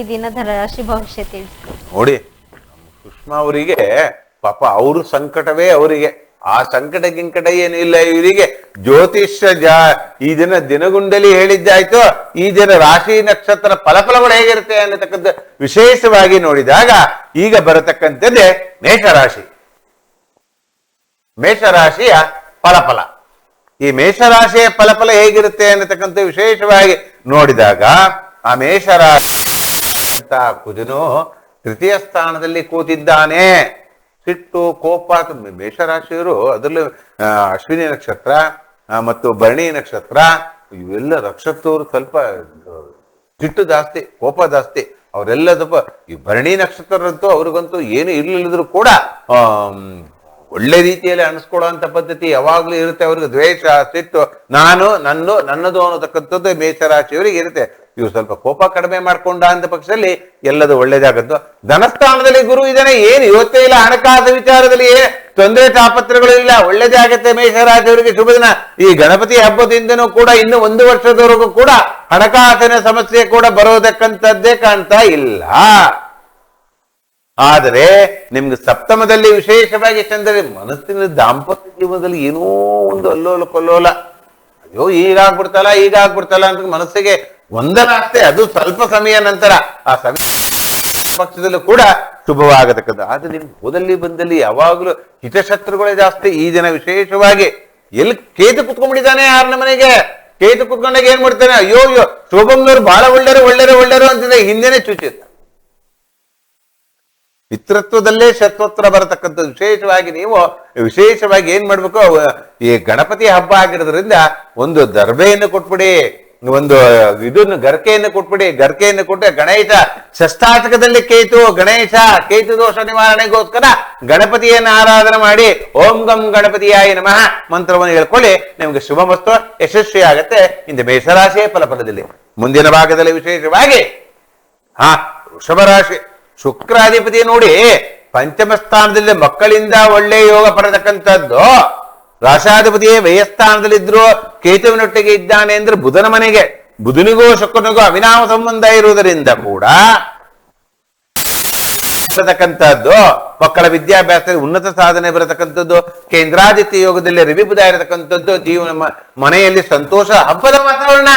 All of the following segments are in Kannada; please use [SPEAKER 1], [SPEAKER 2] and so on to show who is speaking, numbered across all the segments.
[SPEAKER 1] ಈ ದಿನದ ರಾಶಿ ಭವಿಷ್ಯ
[SPEAKER 2] ನೋಡಿ, ಸುಷ್ಮಾ ಅವರಿಗೆ ಪಾಪ ಅವ್ರ ಸಂಕಟವೇ ಅವರಿಗೆ. ಆ ಸಂಕಟ ಗಿಂಕಟ ಏನು ಇಲ್ಲ ಇವರಿಗೆ. ಜ್ಯೋತಿಷ್ಯ ಜಾ, ಈ ದಿನ ದಿನಗುಂಡಲಿ ಹೇಳಿದ್ದಾಯ್ತು. ಈ ದಿನ ರಾಶಿ ನಕ್ಷತ್ರ ಫಲಫಲಗಳು ಹೇಗಿರುತ್ತೆ ಅನ್ನತಕ್ಕಂಥ ವಿಶೇಷವಾಗಿ ನೋಡಿದಾಗ ಈಗ ಬರತಕ್ಕಂಥದ್ದೇ ಮೇಷರಾಶಿ. ಮೇಷರಾಶಿಯ ಫಲಫಲ. ಈ ಮೇಷರಾಶಿಯ ಫಲಫಲ ಹೇಗಿರುತ್ತೆ ಅನ್ನತಕ್ಕಂಥ ವಿಶೇಷವಾಗಿ ನೋಡಿದಾಗ ಆ ಮೇಷರಾಶಿ ಅಂತ ಕುಜನು ತೃತೀಯ ಸ್ಥಾನದಲ್ಲಿ ಕೂತಿದ್ದಾನೆ. ಸಿಟ್ಟು, ಕೋಪ ಮೇಷರಾಶಿಯವರು ಅದರಲ್ಲೂ ಅಶ್ವಿನಿ ನಕ್ಷತ್ರ ಮತ್ತು ಭರಣಿ ನಕ್ಷತ್ರ, ಇವೆಲ್ಲ ನಕ್ಷತ್ರವರು ಸ್ವಲ್ಪ ಸಿಟ್ಟು ಜಾಸ್ತಿ, ಕೋಪ ಜಾಸ್ತಿ. ಅವರೆಲ್ಲದಪ್ಪ ಈ ಭರಣಿ ನಕ್ಷತ್ರರಂತೂ ಅವ್ರಿಗಂತೂ ಏನು ಇರ್ಲಿಲ್ಲದ್ರು ಕೂಡ ಒಳ್ಳೆ ರೀತಿಯಲ್ಲಿ ಅನಿಸ್ಕೊಳ್ಳುವಂಥ ಪದ್ಧತಿ ಯಾವಾಗ್ಲೂ ಇರುತ್ತೆ. ಅವ್ರಿಗೆ ದ್ವೇಷ, ಸಿಟ್ಟು, ನಾನು ನನ್ನದು ನನ್ನದು ಅನ್ನತಕ್ಕಂಥದ್ದು ಮೇಷರಾಶಿಯವರಿಗೆ ಇರುತ್ತೆ. ಇವು ಸ್ವಲ್ಪ ಕೋಪ ಕಡಿಮೆ ಮಾಡ್ಕೊಂಡ ಅಂತ ಪಕ್ಷದಲ್ಲಿ ಎಲ್ಲದು ಒಳ್ಳೇದಾಗದ್ದು ಧನಸ್ಥಾನದಲ್ಲಿ ಗುರು ಇದ್ದಾನೆ, ಏನು ಇವತ್ತೇ ಇಲ್ಲ, ಹಣಕಾಸು ವಿಚಾರದಲ್ಲಿ ತೊಂದರೆ ತಾಪತ್ರಗಳು ಇಲ್ಲ, ಒಳ್ಳೇದೇ ಆಗತ್ತೆ ಮೇಷರಾಶಿಯವರಿಗೆ ಶುಭ ದಿನ. ಈ ಗಣಪತಿ ಹಬ್ಬದಿಂದನೂ ಕೂಡ, ಇನ್ನು ಒಂದು ವರ್ಷದವರೆಗೂ ಕೂಡ ಹಣಕಾಸಿನ ಸಮಸ್ಯೆ ಕೂಡ ಬರೋದಕ್ಕಂಥದ್ದೇ ಕಾಣ್ತಾ ಇಲ್ಲ. ಆದರೆ ನಿಮ್ಗೆ ಸಪ್ತಮದಲ್ಲಿ ವಿಶೇಷವಾಗಿ ಚಂದ್ರೆ ಮನಸ್ಸಿನ ದಾಂಪತ್ಯ ಜೀವನದಲ್ಲಿ ಏನೋ ಒಂದು ಅಲ್ಲೋಲ ಕೊಲ್ಲೋಲ. ಅಯ್ಯೋ ಈಗಾಗ್ಬಿಡ್ತಲ್ಲ ಈಗಾಗ್ಬಿಡ್ತಲ್ಲ ಅಂತ ಮನಸ್ಸಿಗೆ ಒಂದರ ಅದು ಸ್ವಲ್ಪ ಸಮಯ ನಂತರ ಆ ಸಮಯ ಪಕ್ಷದಲ್ಲೂ ಕೂಡ ಶುಭವಾಗತಕ್ಕದ್ದು. ಆದ್ರೆ ನಿಮ್ ಹೋದಲ್ಲಿ ಬಂದಲ್ಲಿ ಯಾವಾಗಲೂ ಹಿತಶತ್ರುಗಳೇ ಜಾಸ್ತಿ. ಈ ದಿನ ವಿಶೇಷವಾಗಿ ಎಲ್ಲಿ ಕೇತು ಕುತ್ಕೊಂಡ್ಬಿಟ್ಟಿದ್ದಾನೆ ಆರನೇ ಮನೆಗೆ? ಕೇತು ಕುತ್ಕೊಂಡಾಗ ಏನ್ ಮಾಡ್ತಾನೆ? ಅಯ್ಯೋ ಅಯ್ಯೋ ಶೋಭಮ್ನವ್ರು ಬಹಳ ಒಳ್ಳೆಯರು ಒಳ್ಳೆಯರು ಒಳ್ಳೆಯರು ಅಂತಿದ್ರೆ ಹಿಂದೆನೆ ಚುಚ್ಚಿತ್ತು ಮಿತ್ರತ್ವದಲ್ಲೇ ಶತ್ರುತ್ರ ಬರತಕ್ಕಂಥ ವಿಶೇಷವಾಗಿ ನೀವು, ವಿಶೇಷವಾಗಿ ಏನ್ ಮಾಡ್ಬೇಕು? ಈ ಗಣಪತಿ ಹಬ್ಬ ಆಗಿರೋದ್ರಿಂದ ಒಂದು ದರ್ಬೆಯನ್ನು ಕೊಟ್ಬಿಡಿ. ಒಂದು, ಇದನ್ನು ಗರ್ಕೆಯನ್ನು ಕೊಟ್ಬಿಡಿ. ಗರ್ಕೆಯನ್ನು ಕೊಟ್ಟು ಗಣೇಶ ಶಸ್ತಾಟಕದಲ್ಲಿ ಕೇತು. ಗಣೇಶ ಕೇತು ದೋಷ ನಿವಾರಣೆಗೋಸ್ಕರ ಗಣಪತಿಯನ್ನು ಆರಾಧನೆ ಮಾಡಿ. ಓಂ ಗಂ ಗಣಪತಿಯಾಯ ನಮಃ ಮಂತ್ರವನ್ನು ಹೇಳ್ಕೊಳ್ಳಿ. ನಿಮಗೆ ಶುಭ ವಸ್ತು ಯಶಸ್ವಿ ಆಗತ್ತೆ ಇಂದ ಮೇಷರಾಶಿಯ ಫಲಫಲದಲ್ಲಿ. ಮುಂದಿನ ಭಾಗದಲ್ಲಿ ವಿಶೇಷವಾಗಿ, ಹಾ ವೃಷಭ ರಾಶಿ ಶುಕ್ರಾಧಿಪತಿ ನೋಡಿ ಪಂಚಮ ಸ್ಥಾನದಲ್ಲಿ ಮಕ್ಕಳಿಂದ ಒಳ್ಳೆ ಯೋಗ ಪಡೆತಕ್ಕಂಥದ್ದು. ರಾಶಾಧಿಪತಿಯೇ ವ್ಯಯಸ್ಥಾನದಲ್ಲಿದ್ರು ಕೇತುವಿನೊಟ್ಟಿಗೆ ಇದ್ದಾನೆ ಅಂದ್ರೆ ಬುಧನ ಮನೆಗೆ. ಬುಧನಿಗೂ ಶುಕ್ರನಿಗೂ ಅವಿನಾಮ ಸಂಬಂಧ ಇರುವುದರಿಂದ ಕೂಡ ಬರತಕ್ಕಂಥದ್ದು, ಮಕ್ಕಳ ವಿದ್ಯಾಭ್ಯಾಸದಲ್ಲಿ ಉನ್ನತ ಸಾಧನೆ ಬರತಕ್ಕಂಥದ್ದು, ಕೇಂದ್ರಾದಿತ್ಯ ಯೋಗದಲ್ಲಿ ರವಿಬುಧ ಇರತಕ್ಕಂಥದ್ದು, ಜೀವನ ಮನೆಯಲ್ಲಿ ಸಂತೋಷ ಹಬ್ಬದ ವಾತಾವರಣ.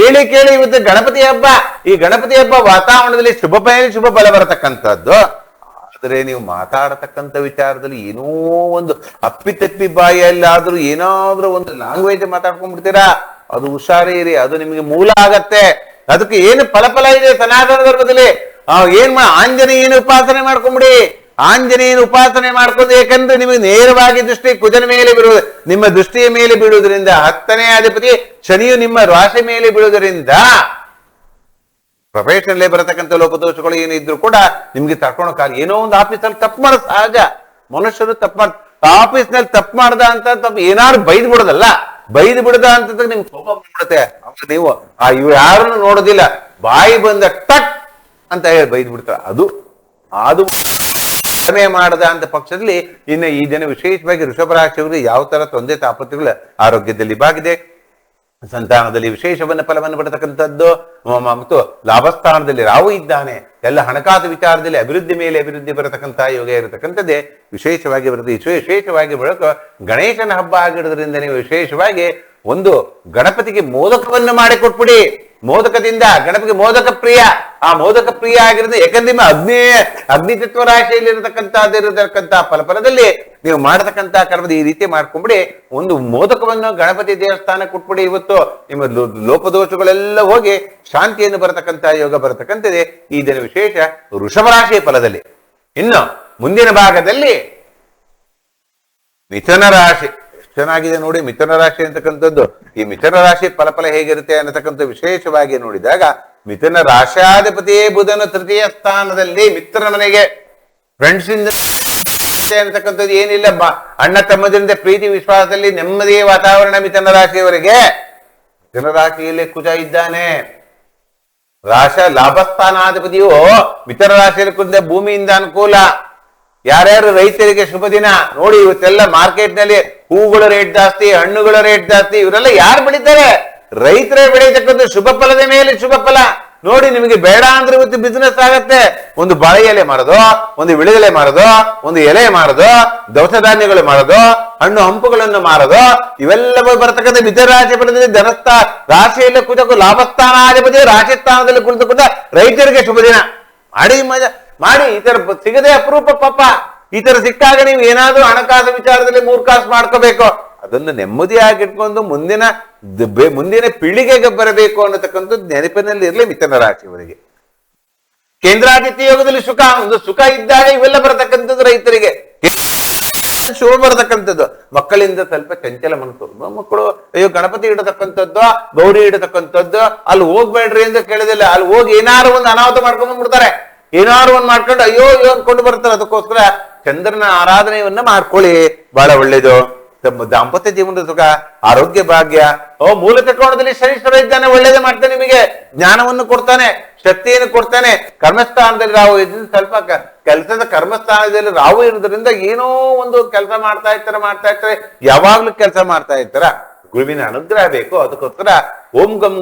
[SPEAKER 2] ಹೇಳಿ ಕೇಳಿ, ಇವತ್ತು ಗಣಪತಿ ಹಬ್ಬ. ಈ ಗಣಪತಿ ಹಬ್ಬ ವಾತಾವರಣದಲ್ಲಿ ಶುಭ ಬಯಲು ಶುಭ ಬಲ ಬರತಕ್ಕಂಥದ್ದು. ಆದರೆ ನೀವು ಮಾತಾಡತಕ್ಕಂಥ ವಿಚಾರದಲ್ಲಿ ಏನೋ ಒಂದು ಅಪ್ಪಿತಪ್ಪಿ ಬಾಯಲ್ಲಾದ್ರೂ ಏನಾದ್ರೂ ಒಂದು ಲ್ಯಾಂಗ್ವೇಜ್ ಮಾತಾಡ್ಕೊಂಡ್ಬಿಡ್ತೀರಾ? ಅದು ಹುಷಾರಿರಿ, ಅದು ನಿಮಗೆ ಮೂಲ ಆಗತ್ತೆ. ಅದಕ್ಕೆ ಏನು ಫಲಫಲ ಇದೆ ಸನಾತನ ಧರ್ಮದಲ್ಲಿ? ಏನ್ ಮಾ ಆಂಜನೇಯನ ಉಪಾಸನೆ ಮಾಡ್ಕೊಂಬಿಡಿ. ಆಂಜನೇಯನ ಉಪಾಸನೆ ಮಾಡ್ಕೊಂಡು ಯಾಕಂದ್ರೆ ನಿಮಗೆ ನೇರವಾಗಿ ದೃಷ್ಟಿ ಕುಜನ ಮೇಲೆ ಬೀಳುವುದು. ನಿಮ್ಮ ದೃಷ್ಟಿಯ ಮೇಲೆ ಬೀಳುವುದರಿಂದ ಹತ್ತನೇ ಅಧಿಪತಿ ಶನಿಯು ನಿಮ್ಮ ರಾಶಿ ಮೇಲೆ ಬೀಳುವುದರಿಂದ ಪ್ರೊಫೆಷನಲ್ಲೇ ಬರತಕ್ಕಂಥ ಲೋಪದೋಷಗಳು ಏನು ಇದ್ರು ಕೂಡ ನಿಮ್ಗೆ ಕಾಲ ಏನೋ ಒಂದು ಆಫೀಸಲ್ಲಿ ತಪ್ಪು ಮಾಡೋದು ಸಹಜ. ಮನುಷ್ಯರು ತಪ್ಪು ಮಾಡ ಆಫೀಸ್ನಲ್ಲಿ ತಪ್ಪು ಮಾಡ್ದ ಅಂತ ತಪ್ಪು ಏನಾದ್ರು ಬೈದ್ ಬಿಡೋದಲ್ಲ. ಬೈದ್ ಬಿಡದ ಅಂತ ನಿಮ್ಗೆ ಕೋಪ ಬಂದ್ಬಿಡುತ್ತೆ. ನೀವು ಆ ಇವ್ ಯಾರನ್ನು ನೋಡೋದಿಲ್ಲ. ಬಾಯಿ ಬಂದ ಟಕ್ ಅಂತ ಹೇಳಿ ಬೈದ್ ಬಿಡ್ತಾರೆ ಅದು ಅದು ಕಡಿಮೆ ಮಾಡದ ಅಂತ ಪಕ್ಷದಲ್ಲಿ ಇನ್ನು ಈ ದಿನ ವಿಶೇಷವಾಗಿ ಋಷಭ ರಾಶಿಯವರು ಯಾವ ತರ ತೊಂದರೆ ತಾಪತ್ರಗಳ ಆರೋಗ್ಯದಲ್ಲಿ ಬಾಗಿದೆ ಸಂತಾನದಲ್ಲಿ ವಿಶೇಷವನ್ನ ಫಲವನ್ನು ಪಡತಕ್ಕಂಥದ್ದು ಮತ್ತು ಲಾಭಸ್ಥಾನದಲ್ಲಿ ರಾವು ಇದ್ದಾನೆ. ಎಲ್ಲ ಹಣಕಾಸು ವಿಚಾರದಲ್ಲಿ ಅಭಿವೃದ್ಧಿ ಮೇಲೆ ಅಭಿವೃದ್ಧಿ ಬರತಕ್ಕಂಥ ಯೋಗ ಇರತಕ್ಕಂಥದ್ದೇ. ವಿಶೇಷವಾಗಿ ಬರುತ್ತೆ ವಿಶೇಷವಾಗಿ ಬೆಳಕು ಗಣೇಶನ ಹಬ್ಬ ಆಗಿರೋದ್ರಿಂದ ನೀವು ವಿಶೇಷವಾಗಿ ಒಂದು ಗಣಪತಿಗೆ ಮೋದಕವನ್ನು ಮಾಡಿ ಕೊಟ್ಬಿಡಿ ಮೋದಕದಿಂದ ಗಣಪತಿಗೆ ಮೋದಕ ಪ್ರಿಯ. ಆ ಮೋದಕ ಪ್ರಿಯ ಆಗಿರೋದು ಯಾಕಂದ್ರೆ ಅಗ್ನಿ ಅಗ್ನಿ ತತ್ವ ರಾಶಿಯಲ್ಲಿ ಇರತಕ್ಕಂಥದ್ದು ಇರತಕ್ಕಂಥ ಫಲಫಲದಲ್ಲಿ ನೀವು ಮಾಡತಕ್ಕಂಥ ಕರ್ಮದ ಈ ರೀತಿ ಮಾಡ್ಕೊಂಡ್ಬಿಡಿ ಒಂದು ಮೋದಕವನ್ನು ಗಣಪತಿ ದೇವಸ್ಥಾನ ಕೊಟ್ಬಿಡಿ. ಇವತ್ತು ನಿಮ್ಮ ಲೋಪದೋಷಗಳೆಲ್ಲ ಹೋಗಿ ಶಾಂತಿಯನ್ನು ಬರತಕ್ಕಂಥ ಯೋಗ ಬರತಕ್ಕಂಥದ್ದೇ. ಈ ದಿನ ವಿಶೇಷ ರಾಶಿಯ ಫಲದಲ್ಲಿ. ಇನ್ನು ಮುಂದಿನ ಭಾಗದಲ್ಲಿ ಮಿಥುನ ರಾಶಿ. ಚೆನ್ನಾಗಿದೆ ನೋಡಿ ಮಿಥುನ ರಾಶಿ ಅಂತಕ್ಕಂಥದ್ದು. ಈ ಮಿಥುನ ರಾಶಿ ಫಲಫಲ ಹೇಗಿರುತ್ತೆ ಅನ್ನತಕ್ಕಂಥ ವಿಶೇಷವಾಗಿ ನೋಡಿದಾಗ ಮಿಥುನ ರಾಶಾಧಿಪತಿಯೇ ಬುಧನ ತೃತೀಯ ಸ್ಥಾನದಲ್ಲಿ ಮಿತ್ರನ ಮನೆಗೆ. ಫ್ರೆಂಡ್ಸ್ ಇಂದ ಅಂತಕ್ಕಂಥದ್ದು ಏನಿಲ್ಲ. ಅಣ್ಣ ತಮ್ಮದಿಂದ ಪ್ರೀತಿ ವಿಶ್ವಾಸದಲ್ಲಿ ನೆಮ್ಮದಿಯ ವಾತಾವರಣ ಮಿಥುನ ರಾಶಿಯವರಿಗೆ. ಮಿಥುನ ರಾಶಿಯಲ್ಲಿ ಕುಜ ಇದ್ದಾನೆ. ರಾಶ ಲಾಭಸ್ಥಾನಾಧಿಪತಿಯು ಮಿಥುನ ರಾಶಿಯಲ್ಲಿ ಕುಂದ ಭೂಮಿಯಿಂದ ಅನುಕೂಲ. ಯಾರ್ಯಾರು ರೈತರಿಗೆ ಶುಭ ದಿನ ನೋಡಿ ಇವತ್ತೆಲ್ಲ ಮಾರ್ಕೆಟ್ನಲ್ಲಿ ಹೂಗಳ ರೇಟ್ ಜಾಸ್ತಿ, ಹಣ್ಣುಗಳ ರೇಟ್ ಜಾಸ್ತಿ, ಇವರೆಲ್ಲ ಯಾರು ಬೆಳಿತಾರೆ? ರೈತರೇ ಬೆಳೀತಕ್ಕಂಥ ಶುಭ ಫಲದ ಮೇಲೆ ಶುಭ ಫಲ. ನೋಡಿ, ನಿಮಗೆ ಬೇಡ ಅಂದ್ರೆ ಇವತ್ತು ಬಿಸ್ನೆಸ್ ಆಗತ್ತೆ. ಒಂದು ಬಾಳೆ ಎಲೆ ಮಾರೋದು, ಒಂದು ವಿಳೆದೆಲೆ ಮಾರೋದು, ಒಂದು ಎಲೆ ಮಾರೋದು, ದವಸ ಧಾನ್ಯಗಳು ಮಾರೋದು, ಹಣ್ಣು ಹಂಪುಗಳನ್ನು ಮಾರೋದು ಇವೆಲ್ಲ ಬರತಕ್ಕಂಥ ಫಲದಲ್ಲಿ ಧನಸ್ಥ ರಾಶಿಯಲ್ಲಿ ಕುತಕು ಲಾಭಸ್ಥಾನಾಧಿಪತಿ ರಾಶಿ ಸ್ಥಾನದಲ್ಲಿ ಕುಳಿತುಕೊಂಡ ರೈತರಿಗೆ ಶುಭ ದಿನ ಮಾಡಿ ಮಜಾ ಮಾಡಿ. ಈ ತರ ಸಿಗದೆ ಅಪರೂಪ ಪಾಪ. ಈ ತರ ಸಿಕ್ಕಾಗ ನೀವು ಏನಾದ್ರೂ ಹಣಕಾಸು ವಿಚಾರದಲ್ಲಿ ಮೂರ್ಖಾಸು ಮಾಡ್ಕೋಬೇಕು. ಅದನ್ನು ನೆಮ್ಮದಿಯಾಗಿಟ್ಕೊಂಡು ಮುಂದಿನ ದ- ಬೆ- ಮುಂದಿನ ಪೀಳಿಗೆಗೆ ಬರಬೇಕು ಅನ್ನತಕ್ಕಂಥದ್ದು ನೆನಪಿನಲ್ಲಿ ಇರಲಿ ಮಿಥುನ ರಾಶಿಯವರಿಗೆ. ಕೇಂದ್ರಾದಿತ್ಯ ಯೋಗದಲ್ಲಿ ಸುಖ, ಒಂದು ಸುಖ ಇದ್ದಾಗ ಇವೆಲ್ಲ ಬರತಕ್ಕಂಥದ್ದು ರೈತರಿಗೆ. ಶುಭ ಬರತಕ್ಕಂಥದ್ದು. ಮಕ್ಕಳಿಂದ ಸ್ವಲ್ಪ ಚಂಚಲ ಮನಸ್ಸು. ಮಕ್ಕಳು, ಅಯ್ಯೋ, ಗಣಪತಿ ಇಡತಕ್ಕಂಥದ್ದು, ಗೌರಿ ಇಡತಕ್ಕಂಥದ್ದು, ಅಲ್ಲಿ ಹೋಗ್ಬೇಡ್ರಿ ಅಂತ ಕೇಳಿದಿಲ್ಲ. ಅಲ್ಲಿ ಹೋಗಿ ಏನಾರು ಒಂದು ಅನಾಹುತ ಮಾಡ್ಕೊಂಡ್ ಏನಾರು ಒಂದ್ ಮಾಡ್ಕೊಂಡು, ಅಯ್ಯೋ ಅಯ್ಯೋ, ಅನ್ಕೊಂಡು ಬರ್ತಾರೆ. ಅದಕ್ಕೋಸ್ಕರ ಚಂದ್ರನ ಆರಾಧನೆಯನ್ನ ಮಾಡ್ಕೊಳ್ಳಿ. ಬಹಳ ಒಳ್ಳೇದು. ತಮ್ಮ ದಾಂಪತ್ಯ ಜೀವನದ ಸುಖ, ಆರೋಗ್ಯ ಭಾಗ್ಯ. ಓ, ಮೂಲ ತ್ರಿಕೋಣದಲ್ಲಿ ಶನೀಶ್ವರ ಇದ್ದಾನೆ, ಒಳ್ಳೇದೇ ಮಾಡ್ತಾನೆ ನಿಮಗೆ. ಜ್ಞಾನವನ್ನು ಕೊಡ್ತಾನೆ, ಶಕ್ತಿಯನ್ನು ಕೊಡ್ತಾನೆ. ಕರ್ಮಸ್ಥಾನದಲ್ಲಿ ರಾವು ಇದ್ರಿಂದ ಸ್ವಲ್ಪ ಕೆಲಸದ ಕರ್ಮಸ್ಥಾನದಲ್ಲಿ ರಾವು ಇರೋದ್ರಿಂದ ಏನೋ ಒಂದು ಕೆಲಸ ಮಾಡ್ತಾ ಇರ್ತಾರೆ ಮಾಡ್ತಾ ಇರ್ತಾರೆ. ಯಾವಾಗ್ಲೂ ಕೆಲಸ ಮಾಡ್ತಾ ಇರ್ತಾರ. ಗುರುವಿನ ಅನುಗ್ರಹ ಬೇಕು, ಅದಕ್ಕೋಸ್ಕರ ಓಂ ಗಂ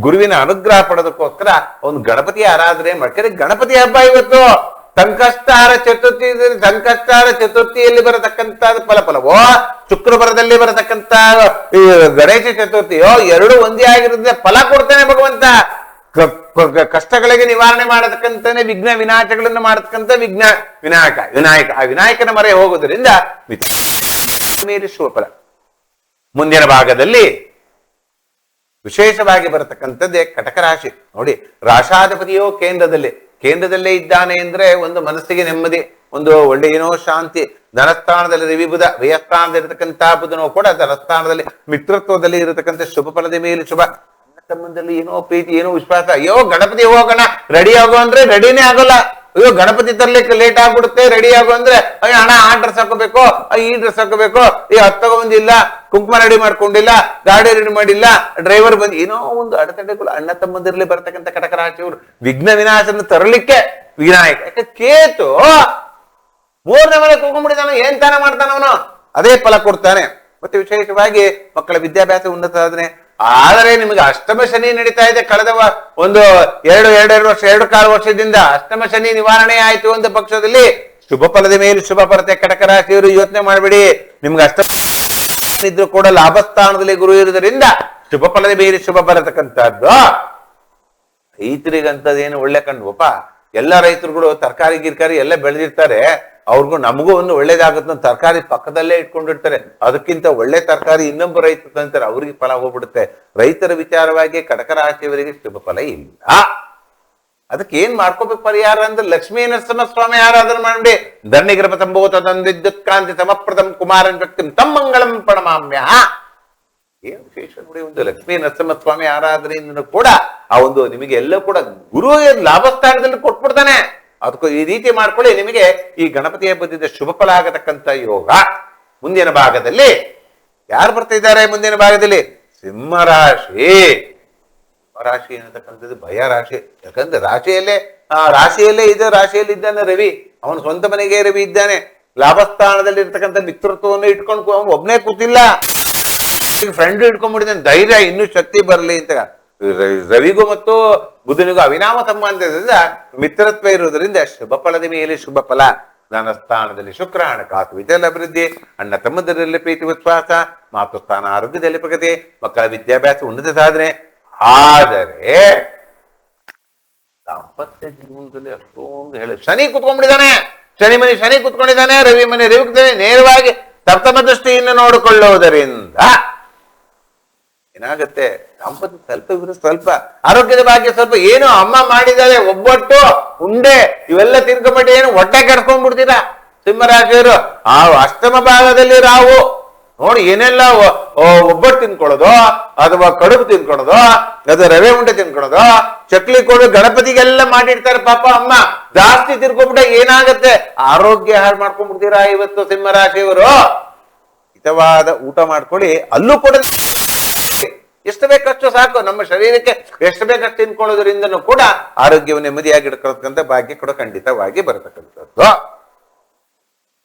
[SPEAKER 2] ಗುರುವಿನ ಅನುಗ್ರಹ ಪಡೋದಕ್ಕೋಸ್ಕರ ಒಂದು ಗಣಪತಿ ಆರಾಧನೆ ಮಾಡ್ತಾರೆ. ಗಣಪತಿ ಹಬ್ಬ ಇವತ್ತು. ಸಂಕಷ್ಟಾರ ಚತುರ್ಥಿ ಸಂಕಷ್ಟಾರ ಚತುರ್ಥಿಯಲ್ಲಿ ಬರತಕ್ಕಂತ ಫಲಫಲವೋ? ಶುಕ್ರವಾರದಲ್ಲಿ ಬರತಕ್ಕಂತ ಗಣೇಶ ಚತುರ್ಥಿಯೋ? ಎರಡು ಒಂದೇ ಆಗಿರೋದ್ರಿಂದ ಫಲ ಕೊಡ್ತಾನೆ ಭಗವಂತ. ಕಷ್ಟಗಳಿಗೆ ನಿವಾರಣೆ ಮಾಡತಕ್ಕಂತಾನೆ ವಿಘ್ನ ವಿನಾಶಗಳನ್ನು ಮಾಡತಕ್ಕಂತ ವಿಘ್ನ ವಿನಾಯಕ ವಿನಾಯಕ. ಆ ವಿನಾಯಕನ ಮರೆ ಹೋಗುವುದರಿಂದ ಮೀರಿಸುವ ಫಲ. ಮುಂದಿನ ಭಾಗದಲ್ಲಿ ವಿಶೇಷವಾಗಿ ಬರತಕ್ಕಂಥದ್ದೇ ಕಟಕ ರಾಶಿ. ನೋಡಿ ರಾಶಾಧಿಪತಿಯೋ ಕೇಂದ್ರದಲ್ಲಿ ಕೇಂದ್ರದಲ್ಲೇ ಇದ್ದಾನೆ ಅಂದ್ರೆ ಒಂದು ಮನಸ್ಸಿಗೆ ನೆಮ್ಮದಿ, ಒಂದು ಒಳ್ಳೆ ಏನೋ ಶಾಂತಿ. ಧನಸ್ಥಾನದಲ್ಲಿ ರವಿಬುಧ ವ್ಯಯಸ್ಥಾನದಲ್ಲಿರತಕ್ಕಂಥ ಬುಧನೋ ಕೂಡ ಧನಸ್ಥಾನದಲ್ಲಿ ಮಿತ್ರತ್ವದಲ್ಲಿ ಇರತಕ್ಕಂಥ ಶುಭ ಫಲದ ಮೇಲೆ ಶುಭ. ಸಂಬಂಧದಲ್ಲಿ ಏನೋ ಪ್ರೀತಿ, ಏನೋ ವಿಶ್ವಾಸ. ಅಯ್ಯೋ, ಗಣಪತಿ ಹೋಗೋಣ ರೆಡಿ ಆಗೋ ಅಂದ್ರೆ ರೆಡಿನೇ ಆಗೋಲ್ಲ. ಅಯ್ಯೋ, ಗಣಪತಿ ತರ್ಲಿಕ್ಕೆ ಲೇಟ್ ಆಗ್ಬಿಡುತ್ತೆ ರೆಡಿ ಆಗು ಅಂದ್ರೆ, ಅಯ್ಯೋ, ಹಣ, ಆ ಡ್ರೆಸ್ ಹಾಕೋಬೇಕು ಈ ಡ್ರೆಸ್ ಹಾಕೋಬೇಕು ಈ ಹತ್ತು ಬಂದಿಲ್ಲ ಕುಂಕುಮ ರೆಡಿ ಮಾಡ್ಕೊಂಡಿಲ್ಲ, ಗಾಡಿ ರೆಡಿ ಮಾಡಿಲ್ಲ ಡ್ರೈವರ್ ಬಂದ್, ಏನೋ ಒಂದು ಅಡೆತಡೆಗಳು, ಅಣ್ಣ ತಮ್ಮಂದಿರಲಿ ಬರ್ತಕ್ಕಂಥ ಕಟಕ ರಾಶಿಯವರು ವಿಘ್ನ ವಿನಾಶನ ತರಲಿಕ್ಕೆ ವಿನಾಯಕ, ಯಾಕೆ ಕೇತು, ಮೂರನೇ ಮೇಲೆ ಕೂತ್ಕೊಂಡ್ಬಿಟ್ಟಿದ್ದಾನೆ ಏನ್ ತಾನೇ ಮಾಡ್ತಾನ ಅವನು? ಅದೇ ಫಲ ಕೊಡ್ತಾನೆ. ಮತ್ತೆ ವಿಶೇಷವಾಗಿ ಮಕ್ಕಳ ವಿದ್ಯಾಭ್ಯಾಸ ಉನ್ನತ ಸಾಧನೆ ಆದರೆ ನಿಮಗೆ ಅಷ್ಟಮ ಶನಿ ನಡೀತಾ ಇದೆ. ಕಳೆದ ಒಂದು ಎರಡು, ಎರಡೆರಡು ವರ್ಷ, ಎರಡು ಕಾಲು ವರ್ಷದಿಂದ ಅಷ್ಟಮ ಶನಿ ನಿವಾರಣೆ ಆಯಿತು ಒಂದು ಪಕ್ಷದಲ್ಲಿ. ಶುಭ ಫಲದ ಮೇಲೆ ಶುಭ ಬರುತ್ತೆ ಕಟಕ ರಾಶಿಯವರು ಯೋಚನೆ ಮಾಡಬೇಡಿ. ನಿಮ್ಗೆ ಅಷ್ಟ ಇದ್ರು ಕೂಡ ಲಾಭಸ್ಥಾನದಲ್ಲಿ ಗುರು ಇರುವುದರಿಂದ ಶುಭ ಫಲದ ಮೇಲೆ ಶುಭ ಬರತಕ್ಕಂಥದ್ದು. ರೈತರಿಗಂತದೇನು ಒಳ್ಳೆ ಕಂಡುವಪ್ಪ ಎಲ್ಲ ರೈತರುಗಳು ತರಕಾರಿ, ಗಿರ್ಕಾರಿ ಎಲ್ಲ ಬೆಳೆದಿರ್ತಾರೆ. ಅವ್ರಿಗೂ ನಮಗೂ ಒಂದು ಒಳ್ಳೇದಾಗುತ್ತೆ ತರಕಾರಿ ಪಕ್ಕದಲ್ಲೇ ಇಟ್ಕೊಂಡಿರ್ತಾರೆ. ಅದಕ್ಕಿಂತ ಒಳ್ಳೆ ತರಕಾರಿ ಇನ್ನೊಬ್ಬ ರೈತ ತಂತಾರೆ ಅವ್ರಿಗೆ ಫಲ ಹೋಗ್ಬಿಡುತ್ತೆ. ರೈತರ ವಿಚಾರವಾಗಿ ಕಡಕರ ರಾಶಿಯವರಿಗೆ ಶುಭ ಫಲ ಇಲ್ಲ. ಅದಕ್ಕೆ ಏನ್ ಮಾಡ್ಕೋಬೇಕು ಪರಿಹಾರ ಅಂದ್ರೆ ಲಕ್ಷ್ಮೀ ನರಸಿಂಹ ಸ್ವಾಮಿ ಆರಾಧನೆ ಮಾಡಿ ಧರ್ಣಿಗ್ರಪ ಸಂಭೂತ ವಿದ್ಯುತ್ ಕಾಂತಿ ಸಮಪ್ರದಂ ಕುಮಾರನ್ ವ್ಯಕ್ತಿ ತಮ್ಮಂಗಳಂ ಪಣಮಾಮ್ಯ ಏನು ವಿಶೇಷ ನೋಡಿ ಒಂದು ಲಕ್ಷ್ಮೀ ನರಸಿಂಹ ಸ್ವಾಮಿ ಆರಾಧನೆಯಿಂದ ಕೂಡ ಆ ಒಂದು ನಿಮಗೆ ಎಲ್ಲ ಕೂಡ ಗುರು ಲಾಭಸ್ಥಾನದಲ್ಲಿ ಕೊಟ್ಬಿಡ್ತಾನೆ. ಅದಕ್ಕೂ ಈ ರೀತಿ ಮಾಡ್ಕೊಳ್ಳಿ, ನಿಮಗೆ ಈ ಗಣಪತಿ ಹಬ್ಬದಿಂದ ಶುಭ ಫಲ ಆಗತಕ್ಕಂಥ ಯೋಗ ಮುಂದಿನ ಭಾಗದಲ್ಲಿ. ಯಾರು ಬರ್ತಾ ಇದ್ದಾರೆ ಮುಂದಿನ ಭಾಗದಲ್ಲಿ? ಸಿಂಹ ರಾಶಿ ಅನ್ನತಕ್ಕಂಥದ್ದು ಭಯ ರಾಶಿ. ಯಾಕಂದ್ರೆ ರಾಶಿಯಲ್ಲೇ, ಆ ರಾಶಿಯಲ್ಲೇ ಇದ್ದ ರಾಶಿಯಲ್ಲಿ ಇದ್ದಾನೆ ರವಿ. ಅವನ ಸ್ವಂತ ಮನೆಗೆ ರವಿ ಇದ್ದಾನೆ. ಲಾಭಸ್ಥಾನದಲ್ಲಿ ಇರ್ತಕ್ಕಂಥ ಮಿತ್ರತ್ವವನ್ನು ಇಟ್ಕೊಂಡು ಅವನು ಒಬ್ನೇ ಕೂತಿಲ್ಲ. ಫ್ರೆಂಡ್ ಇಟ್ಕೊಂಡ್ಬಿಟ್ಟಿದ್ದಾನೆ. ಧೈರ್ಯ, ಇನ್ನೂ ಶಕ್ತಿ ಬರಲಿ ಅಂತ. ರವಿಗೂ ಮತ್ತು ಬುಧನಿಗೂ ಅವಿನಾಮ ಸಂಬಂಧದಿಂದ ಮಿತ್ರತ್ವ ಇರುವುದರಿಂದ ಶುಭ ಫಲದ ಮೇಲೆ ಶುಭ ಫಲ. ನನ್ನ ಸ್ಥಾನದಲ್ಲಿ ಶುಕ್ರ ಹಣಕಾಸು ವಿದ್ಯೆಯಲ್ಲಿ ಅಭಿವೃದ್ಧಿ, ಅಣ್ಣ ತಮ್ಮದರಲ್ಲಿ ಪ್ರೀತಿ, ವಿಶ್ವಾಸ, ಮಾತು ಸ್ಥಾನ ಆರೋಗ್ಯದಲ್ಲಿ ಪ್ರಗತಿ, ಮಕ್ಕಳ ವಿದ್ಯಾಭ್ಯಾಸ, ಉನ್ನತ ಸಾಧನೆ. ಆದರೆ ದಾಂಪತ್ಯ ಜೀವನದಲ್ಲಿ ಅಷ್ಟೊಂದು ಹೇಳಿ ಶನಿ ಕುತ್ಕೊಂಡ್ಬಿಟ್ಟಿದ್ದಾನೆ ಶನಿ ಮನೆ, ಶನಿ ಕುತ್ಕೊಂಡಿದ್ದಾನೆ. ರವಿ ಮನೆ, ರವಿ ಕುತ್ಕೊಂಡಿದ್ದಾನೆ. ನೇರವಾಗಿ ಸಪ್ತಮ ದೃಷ್ಟಿಯಿಂದ ನೋಡಿಕೊಳ್ಳುವುದರಿಂದ ಏನಾಗುತ್ತೆ? ದಾಂಪತ್ಯ ಸ್ವಲ್ಪ ಇವರು ಸ್ವಲ್ಪ. ಆರೋಗ್ಯದ ಭಾಗ್ಯ ಸ್ವಲ್ಪ. ಏನು ಅಮ್ಮ ಮಾಡಿದಾರೆ ಒಬ್ಬಟ್ಟು, ಉಂಡೆ, ಇವೆಲ್ಲ ತಿನ್ಕೊಂಡ್ಬಿಟ್ಟು ಏನು ಹೊಟ್ಟೆ ಕೆಡ್ಸ್ಕೊಂಡ್ಬಿಡ್ತೀರಾ ಸಿಂಹರಾಜರು ಆ ಅಷ್ಟಮ ಭಾಗದಲ್ಲಿ ರಾವು ನೋಡಿ, ಏನೆಲ್ಲ ಒಬ್ಬಟ್ಟು ತಿನ್ಕೊಳ್ಳೋದು, ಅಥವಾ ಕಡುಬು ತಿನ್ಕೊಳ್ಳೋದು, ಅಥವಾ ರವೆ ಉಂಡೆ ತಿನ್ಕೊಳ್ಳೋದು, ಚಕ್ಲಿ ಕೊಡು ಗಣಪತಿಗೆಲ್ಲ ಮಾಡಿರ್ತಾರೆ ಪಾಪ ಅಮ್ಮ. ಜಾಸ್ತಿ ತಿನ್ಕೊಂಡ್ಬಿಟ್ಟ ಏನಾಗತ್ತೆ? ಆರೋಗ್ಯ ಹಾಳು ಮಾಡ್ಕೊಂಡ್ಬಿಡ್ತೀರಾ ಇವತ್ತು ಸಿಂಹರಾಶಿಯವರು? ಹಿತವಾದ ಊಟ ಮಾಡ್ಕೊಳ್ಳಿ. ಅಲ್ಲೂ ಕೂಡ ಎಷ್ಟು ಬೇಕಷ್ಟು ಸಾಕು. ನಮ್ಮ ಶರೀರಕ್ಕೆ ಎಷ್ಟು ಬೇಕಷ್ಟು ತಿನ್ಕೊಳ್ಳೋದ್ರಿಂದನೂ ಕೂಡ ಆರೋಗ್ಯವು ನೆಮ್ಮದಿಯಾಗಿ ಇಡ್ಕೊಳ್ತಕ್ಕಂಥ ಭಾಗ್ಯ ಕೂಡ ಖಂಡಿತವಾಗಿ ಬರತಕ್ಕಂಥದ್ದು.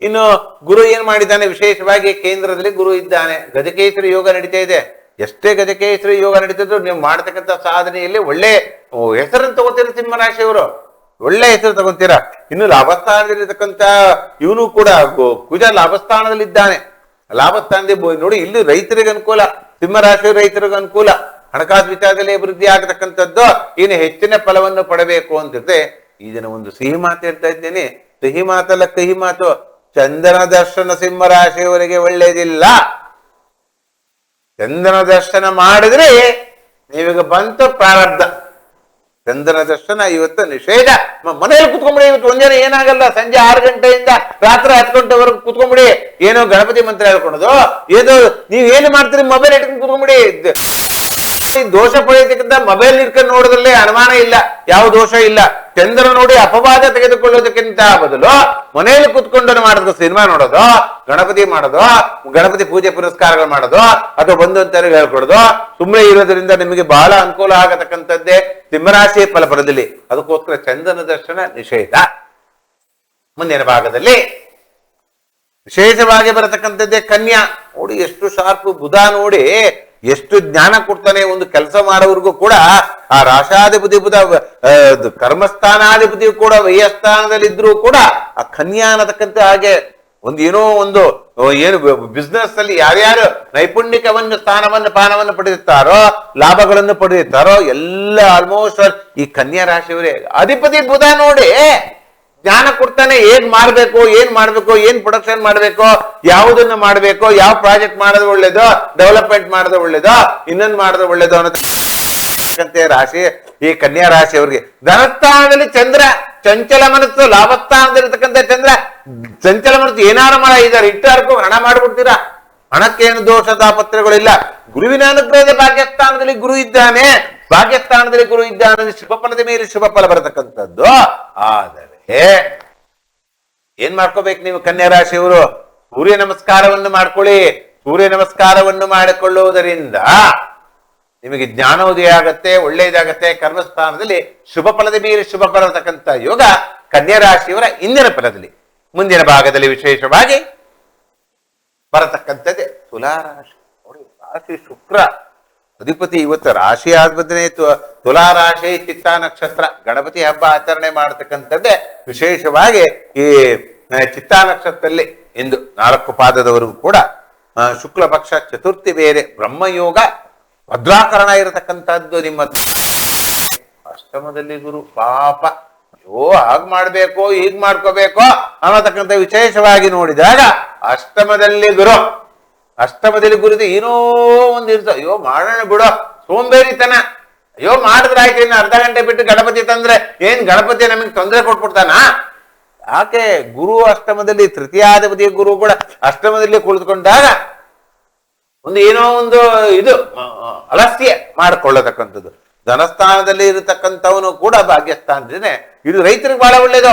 [SPEAKER 2] ಇನ್ನು ಗುರು ಏನ್ ಮಾಡಿದ್ದಾನೆ? ವಿಶೇಷವಾಗಿ ಕೇಂದ್ರದಲ್ಲಿ ಗುರು ಇದ್ದಾನೆ. ಗಜಕೇಶ್ವರಿ ಯೋಗ ನಡೀತಾ ಇದೆ. ಎಷ್ಟೇ ಗಜಕೇಶ್ವರಿ ಯೋಗ ನಡೀತಿದ್ರು ನೀವು ಮಾಡ್ತಕ್ಕಂಥ ಸಾಧನೆಯಲ್ಲಿ ಒಳ್ಳೆ ಹೆಸರನ್ನು ತಗೋತೀರ ಸಿಂಹರಾಶಿಯವರು? ಒಳ್ಳೆ ಹೆಸರು ತಗೊಂತೀರಾ? ಇನ್ನು ಲಾಭಸ್ಥಾನದಲ್ಲಿರ್ತಕ್ಕಂಥ ಇವನು ಕೂಡ ಕುಜ ಲಾಭಸ್ಥಾನದಲ್ಲಿ ಇದ್ದಾನೆ ಲಾಭಸ್ಥಾನದಲ್ಲಿ ನೋಡಿ, ಇಲ್ಲಿ ರೈತರಿಗೆ ಅನುಕೂಲ. ಸಿಂಹರಾಶಿ ರೈತರಿಗೆ ಅನುಕೂಲ. ಹಣಕಾಸು ವಿಚಾರದಲ್ಲಿ ಅಭಿವೃದ್ಧಿ ಆಗತಕ್ಕಂಥದ್ದು ಇನ್ನು ಹೆಚ್ಚಿನ ಫಲವನ್ನು ಪಡಬೇಕು ಅಂತಿದ್ರೆ ಇದನ್ನ ಒಂದು ಸಿಹಿ ಮಾತು ಹೇಳ್ತಾ ಇದ್ದೇನೆ. ಸಿಹಿ ಮಾತಲ್ಲ ಕಹಿ ಮಾತು. ಚಂದನ ದರ್ಶನ ಸಿಂಹರಾಶಿಯವರಿಗೆ ಒಳ್ಳೇದಿಲ್ಲ. ಚಂದನ ದರ್ಶನ ಮಾಡಿದ್ರೆ ನೀವೀಗ ಬಂತು ಪ್ರಾರಬ್ಧ. ಚಂದನ ದರ್ಶನ ಇವತ್ತು ನಿಷೇಧ. ಮನೆಯಲ್ಲಿ ಕುತ್ಕೊಂಡ್ಬಿಡಿ ಇವತ್ತು ಒಂದಿನ ಏನಾಗಲ್ಲ. ಸಂಜೆ ಆರು ಗಂಟೆಯಿಂದ ರಾತ್ರಿ ಏನೋ ಗಣಪತಿ ಮಂತ್ರ ಹೇಳ್ಕೊಳೋದು ಏನೋ ನೀವ್ ಏನು ಮಾಡ್ತೀರಿ ಮೊಬೈಲ್ ಇಟ್ಕೊಂಡು ಕುತ್ಕೊಂಡ್ಬಿಡಿ. ದೋಷ ಪಡೆಯೋದಕ್ಕಿಂತ ಮೊಬೈಲ್ ಇಟ್ಕೊಂಡು ನೋಡೋದ್ರಲ್ಲಿ ಅನುಮಾನ ಇಲ್ಲ, ಯಾವ ದೋಷ ಇಲ್ಲ. ಚಂದ್ರ ನೋಡಿ ಅಪವಾದ ತೆಗೆದುಕೊಳ್ಳೋದಕ್ಕಿಂತ ಬದಲು ಮನೆಯಲ್ಲಿ ಕುತ್ಕೊಂಡು ಮಾಡೋದು ಸಿನಿಮಾ ನೋಡೋದು, ಗಣಪತಿ ಮಾಡೋದು, ಗಣಪತಿ ಪೂಜೆ ಪುರಸ್ಕಾರಗಳು ಮಾಡೋದು, ಅಥವಾ ಬಂದು ಅಂತ ಹೇಳ್ಕೊಡೋದು ಸುಮ್ಮನೆ ಇರೋದ್ರಿಂದ ನಿಮಗೆ ಬಹಳ ಅನುಕೂಲ ಆಗತಕ್ಕಂಥದ್ದೇ ಸಿಂಹರಾಶಿ ಫಲಪರದಲ್ಲಿ. ಅದಕ್ಕೋಸ್ಕರ ಚಂದನ ದರ್ಶನ ನಿಷೇಧ. ಮುಂದಿನ ಭಾಗದಲ್ಲಿ ವಿಶೇಷವಾಗಿ ಬರತಕ್ಕಂಥದ್ದೇ ಕನ್ಯಾ. ನೋಡಿ ಎಷ್ಟು ಶಾರ್ಪ್ ಬುಧ ನೋಡಿ ಎಷ್ಟು ಜ್ಞಾನ ಕೊಡ್ತಾನೆ ಒಂದು ಕೆಲಸ ಮಾಡೋರ್ಗೂ ಕೂಡ ಆ ರಾಷಾಧಿಪತಿ ಬುಧ ಕರ್ಮಸ್ಥಾನಾಧಿಪತಿ ಕೂಡ ವಯಸ್ಥಾನದಲ್ಲಿದ್ರೂ ಕೂಡ ಆ ಕನ್ಯಾ ಅನ್ನತಕ್ಕಂಥ ಹಾಗೆ ಒಂದು ಏನೋ ಒಂದು ಏನು ಬಿಸ್ನೆಸ್ ಅಲ್ಲಿ ಯಾರ್ಯಾರು ನೈಪುಣ್ಯಕವನ್ನು, ಸ್ಥಾನವನ್ನು, ಪಾನವನ್ನು ಪಡೆದಿರ್ತಾರೋ ಲಾಭಗಳನ್ನು ಪಡೆದಿರ್ತಾರೋ ಎಲ್ಲ ಆಲ್ಮೋಸ್ಟ್ ಈ ಕನ್ಯಾ ರಾಶಿಯವರೇ. ಅಧಿಪತಿ ಬುಧ ನೋಡಿ ಜ್ಞಾನ ಕೊಡ್ತಾನೆ, ಏನ್ ಮಾಡ್ಬೇಕು ಏನ್ ಮಾಡ್ಬೇಕು, ಏನ್ ಪ್ರೊಡಕ್ಷನ್ ಮಾಡ್ಬೇಕು, ಯಾವುದನ್ನ ಮಾಡ್ಬೇಕು, ಯಾವ ಪ್ರಾಜೆಕ್ಟ್ ಮಾಡೋದು ಒಳ್ಳೇದು ಡೆವಲಪ್ಮೆಂಟ್ ಮಾಡೋದು ಒಳ್ಳೇದು, ಇನ್ನೊಂದು ಮಾಡೋದು ಒಳ್ಳೇದು ಅನ್ನೋದೇ ರಾಶಿ, ಈ ಕನ್ಯಾ ರಾಶಿ ಅವ್ರಿಗೆ. ಧನಸ್ಥಾನದಲ್ಲಿ ಚಂದ್ರ, ಚಂಚಲ ಮನಸ್ಸು ಲಾಭಸ್ಥಾನದಲ್ಲಿರ್ತಕ್ಕಂಥ ಚಂದ್ರ, ಚಂಚಲ ಮನಸ್ಸು, ಏನಾರು ಮರ ಇದಾರೆ ಇಟ್ಟಾರ್ಕೋ ಹಣ ಮಾಡ್ಬಿಡ್ತೀರಾ? ಹಣಕ್ಕೇನು ದೋಷ ತಾಪತ್ರಗಳಿಲ್ಲ ಗುರುವಿನ ಅನುಗ್ರಹದ ಭಾಗ್ಯಸ್ಥಾನದಲ್ಲಿ ಗುರು ಇದ್ದಾನೆ. ಭಾಗ್ಯಸ್ಥಾನದಲ್ಲಿ ಗುರು ಇದ್ದಾನೆ ಶುಭ ಫಲದ ಮೇಲೆ ಶುಭ ಫಲ ಬರತಕ್ಕಂಥದ್ದು. ಆದರೆ ಏನ್ ಮಾಡ್ಕೋಬೇಕು ನೀವು ಕನ್ಯಾ ರಾಶಿಯವರು ಸೂರ್ಯ ನಮಸ್ಕಾರವನ್ನು ಮಾಡ್ಕೊಳ್ಳಿ. ಸೂರ್ಯ ನಮಸ್ಕಾರವನ್ನು ಮಾಡಿಕೊಳ್ಳುವುದರಿಂದ ನಿಮಗೆ ಜ್ಞಾನೋದಯ ಆಗತ್ತೆ ಒಳ್ಳೆಯದಾಗತ್ತೆ. ಕರ್ಮಸ್ಥಾನದಲ್ಲಿ ಶುಭ ಫಲದ ಮೇಲೆ ಶುಭ ಬರತಕ್ಕಂಥ ಯೋಗ ಕನ್ಯಾ ರಾಶಿಯವರ ಇಂದಿನ ಫಲದಲ್ಲಿ. ಮುಂದಿನ ಭಾಗದಲ್ಲಿ ವಿಶೇಷವಾಗಿ ಬರತಕ್ಕಂಥದ್ದೇ ತುಲಾರಾಶಿ. ನೋಡಿ, ರಾಶಿ ಶುಕ್ರ. ಅಧಿಪತಿ ಇವತ್ತು ರಾಶಿ ಆದ್ಮೇಲೆ ತುಲಾ ರಾಶಿ ಚಿತ್ತ ನಕ್ಷತ್ರ, ಗಣಪತಿ ಹಬ್ಬ ಆಚರಣೆ ಮಾಡತಕ್ಕಂಥದ್ದೇ ವಿಶೇಷವಾಗಿ ಈ ಚಿತ್ತ ನಕ್ಷತ್ರದಲ್ಲಿ ಇಂದು ನಾಲ್ಕು ಪಾದದವರೆಗೂ ಕೂಡ ಶುಕ್ಲ ಪಕ್ಷ, ಚತುರ್ಥಿ ಬೇರೆ, ಬ್ರಹ್ಮಯೋಗ ಭದ್ರಾಕರಣ ಇರತಕ್ಕಂಥದ್ದು ನಿಮ್ಮ ಅಷ್ಟಮದಲ್ಲಿ ಗುರು, ಪಾಪ. ಅಯ್ಯೋ, ಹಾಗೆ ಮಾಡ್ಬೇಕೋ, ಹೀಗ್ ಮಾಡ್ಕೋಬೇಕು ಅನ್ನತಕ್ಕಂಥ ವಿಶೇಷವಾಗಿ ನೋಡಿದಾಗ ಅಷ್ಟಮದಲ್ಲಿ ಗುರು ಅಷ್ಟಮದಲ್ಲಿ ಗುರುದು ಏನೋ ಒಂದು ಇರ್ತದೆ ಅಯ್ಯೋ ಮಾಡೋಣ ಬಿಡೋ, ಸೋಂಬೇರಿತನ. ಅಯ್ಯೋ ಮಾಡಿದ್ರಾಯ್ತು ಇನ್ನು ಅರ್ಧ ಗಂಟೆ ಬಿಟ್ಟು ಗಣಪತಿ ತಂದ್ರೆ ಏನ್ ಗಣಪತಿ ನಮಗೆ ತೊಂದರೆ ಕೊಟ್ಬಿಡ್ತಾನ? ಯಾಕೆ ಗುರು ಅಷ್ಟಮದಲ್ಲಿ ತೃತೀಯಾಧಿಪತಿಯ ಗುರು ಕೂಡ ಅಷ್ಟಮದಲ್ಲಿ ಕುಳಿತುಕೊಂಡಾಗ ಒಂದು ಏನೋ ಒಂದು ಇದು ಅಲಸ್ಯ ಮಾಡಿಕೊಳ್ಳತಕ್ಕಂಥದ್ದು. ಧನಸ್ಥಾನದಲ್ಲಿ ಇರತಕ್ಕಂಥವನು ಕೂಡ ಭಾಗ್ಯಸ್ಥಾನದೇ ಇದು ರೈತರಿಗೆ ಬಹಳ ಒಳ್ಳೇದು.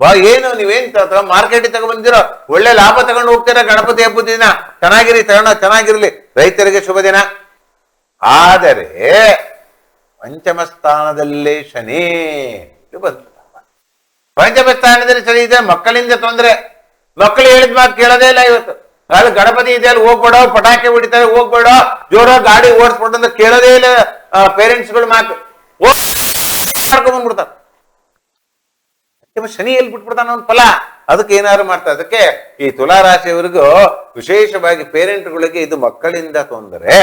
[SPEAKER 2] ವಾ, ಏನು, ನೀವೇನ್ ಮಾರ್ಕೆಟಿಗೆ ತಗೊಂಡ್ಬಂದಿರೋ ಒಳ್ಳೆ ಲಾಭ ತಗೊಂಡು ಹೋಗ್ತೀರಾ ಗಣಪತಿ ಹಬ್ಬದ ದಿನ? ಚೆನ್ನಾಗಿರಿ ತಗೊಂಡ ಚೆನ್ನಾಗಿರ್ಲಿ. ರೈತರಿಗೆ ಶುಭ ದಿನ. ಆದರೆ, ಪಂಚಮ ಸ್ಥಾನದಲ್ಲಿ ಶನಿ. ಬಂತು. ಪಂಚಮ ಸ್ಥಾನದಲ್ಲಿ ಶನಿ ಇದೆ ಮಕ್ಕಳಿಂದ ತೊಂದರೆ. ಮಕ್ಕಳು ಹೇಳಿದ ಮಾತು ಕೇಳೋದೇ ಇಲ್ಲ ಇವತ್ತು. ಅಲ್ಲಿ ಗಣಪತಿ ಇದೆ, ಅಲ್ಲಿ ಹೋಗ್ಬೇಡ, ಪಟಾಕಿ ಹೊಡಿತಾರೆ, ಹೋಗ್ಬೇಡ ಜೋರ ಗಾಡಿ ಓಡಿಸ್ಬಿಟ್ಟು ಅಂತ ಕೇಳೋದೇ ಇಲ್ಲ ಪೇರೆಂಟ್ಸ್ಗಳು ಮಾತು. ಹೋಗ್ ಶನಿ ಎಲ್ಲಿ ಬಿಟ್ಬಿಡ್ತಾನ ಒಂದು ಫಲ. ಅದಕ್ಕೆ ಏನಾದ್ರು ಮಾಡ್ತಾ ಅದಕ್ಕೆ ಈ ತುಲಾ ರಾಶಿಯವರಿಗೂ ವಿಶೇಷವಾಗಿ ಪೇರೆಂಟ್ಗಳಿಗೆ ಇದು ಮಕ್ಕಳಿಂದ ತೊಂದರೆ.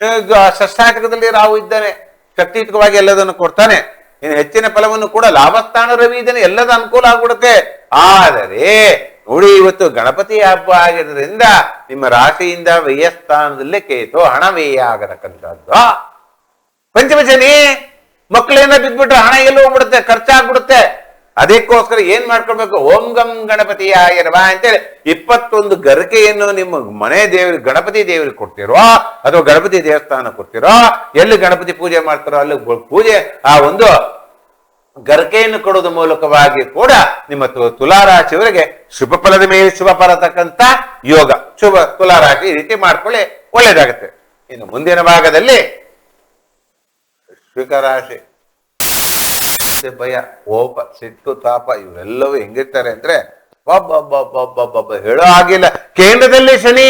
[SPEAKER 2] ಈಗ ಷಷ್ಟಾಟಕದಲ್ಲಿ ರಾಹು ಇದ್ದಾನೆ. ಶಕ್ತಿಯುತವಾಗಿ ಎಲ್ಲದನ್ನು ಕೊಡ್ತಾನೆ. ಇನ್ನು ಹೆಚ್ಚಿನ ಫಲವನ್ನು ಕೂಡ ಲಾಭಸ್ಥಾನ ರವಿ ಇದನ್ನು ಎಲ್ಲದ ಅನುಕೂಲ ಆಗ್ಬಿಡುತ್ತೆ. ಆದರೆ ನೋಡಿ, ಇವತ್ತು ಗಣಪತಿ ಹಬ್ಬ ಆಗಿರೋದ್ರಿಂದ ನಿಮ್ಮ ರಾಶಿಯಿಂದ ವ್ಯಯಸ್ಥಾನದಲ್ಲೇ ಕೇತು ಹಣ ವ್ಯಯ ಆಗತಕ್ಕಂಥದ್ದು. ಪಂಚಮಶನಿ ಮಕ್ಕಳೇನ ಬಿದ್ಬಿಟ್ರೆ ಹಣ ಎಲ್ಲ ಹೋಗ್ಬಿಡುತ್ತೆ? ಖರ್ಚಾಗ್ಬಿಡುತ್ತೆ. ಅದಕ್ಕೋಸ್ಕರ ಏನ್ ಮಾಡ್ಕೊಳ್ಬೇಕು? ಓಂ ಗಂ ಗಣಪತಿಯ ನಮಃ ಅಂತೇಳಿ ಇಪ್ಪತ್ತೊಂದು ಗರಿಕೆಯನ್ನು ನಿಮ್ಮ ಮನೆ ದೇವರಿಗೆ, ಗಣಪತಿ ದೇವರಿಗೆ ಕೊಡ್ತಿರೋ, ಅಥವಾ ಗಣಪತಿ ದೇವಸ್ಥಾನ ಕೊಡ್ತಿರೋ, ಎಲ್ಲಿ ಗಣಪತಿ ಪೂಜೆ ಮಾಡ್ತಾರೋ ಅಲ್ಲಿ ಪೂಜೆ, ಆ ಒಂದು ಗರಿಕೆಯನ್ನು ಕೊಡೋದ್ರ ಮೂಲಕವಾಗಿ ಕೂಡ ನಿಮ್ಮ ತುಲಾರಾಶಿಯವರಿಗೆ ಶುಭ ಫಲದ ಮೇಲೆ ಶುಭ ಬರತಕ್ಕಂತ ಯೋಗ, ಶುಭ ತುಲಾರಾಶಿ ಈ ರೀತಿ ಮಾಡ್ಕೊಳ್ಳಿ, ಒಳ್ಳೇದಾಗುತ್ತೆ. ಇನ್ನು ಮುಂದಿನ ಭಾಗದಲ್ಲಿ ರಾಶಿ ಮತ್ತೆ ಭಯ, ಕೋಪ, ಸಿಟ್ಟು, ತಾಪ ಇವರೆಲ್ಲವೂ ಹೆಂಗಿರ್ತಾರೆ ಅಂದ್ರೆ ಬಬ್ಬ ಹೇಳೋ ಆಗಿಲ್ಲ ಕೇಂದ್ರದಲ್ಲಿ ಶನಿ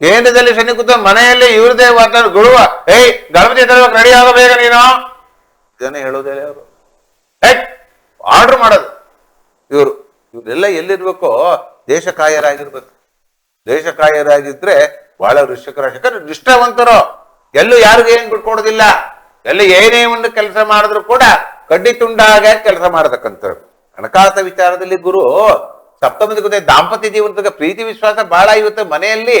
[SPEAKER 2] ಕೇಂದ್ರದಲ್ಲಿ ಶನಿ ಕೂತ ಮನೆಯಲ್ಲಿ ಇವ್ರದೇ ವಾತಾವರಣ ಗುಳುವ. ಏಯ್, ಗಣಪತಿ ತರಬೇಕು ರೆಡಿ ಆಗಬೇಕ ನೀನು. ಇದನ್ನೇ ಹೇಳೋದೇ ಅವರು ಆರ್ಡರ್ ಮಾಡೋದು. ಇವರು, ಇವರೆಲ್ಲ ಎಲ್ಲಿರ್ಬೇಕು ದೇಶ ಕಾಯರಾಗಿರ್ಬೇಕು ದೇಶ ಕಾಯರಾಗಿದ್ರೆ ಬಹಳ ವೃಷಕರ ಯಾಕಂದ್ರೆ ನಿಷ್ಠಾವಂತರು. ಎಲ್ಲೂ ಯಾರಿಗೂ ಏನ್ ಬಿಟ್ಕೊಡೋದಿಲ್ಲ ಎಲ್ಲ ಏನೇ ಒಂದು ಕೆಲಸ ಮಾಡಿದ್ರು ಕೂಡ ಕಡ್ಡಿ ತುಂಡಾಗ ಕೆಲಸ ಮಾಡತಕ್ಕಂಥವ್ರು. ಹಣಕಾಸ ವಿಚಾರದಲ್ಲಿ ಗುರು, ಸಪ್ತಮದ ಜೊತೆ ದಾಂಪತ್ಯ ಜೀವನದಾಗ ಪ್ರೀತಿ ವಿಶ್ವಾಸ ಬಹಳ ಇವತ್ತು ಮನೆಯಲ್ಲಿ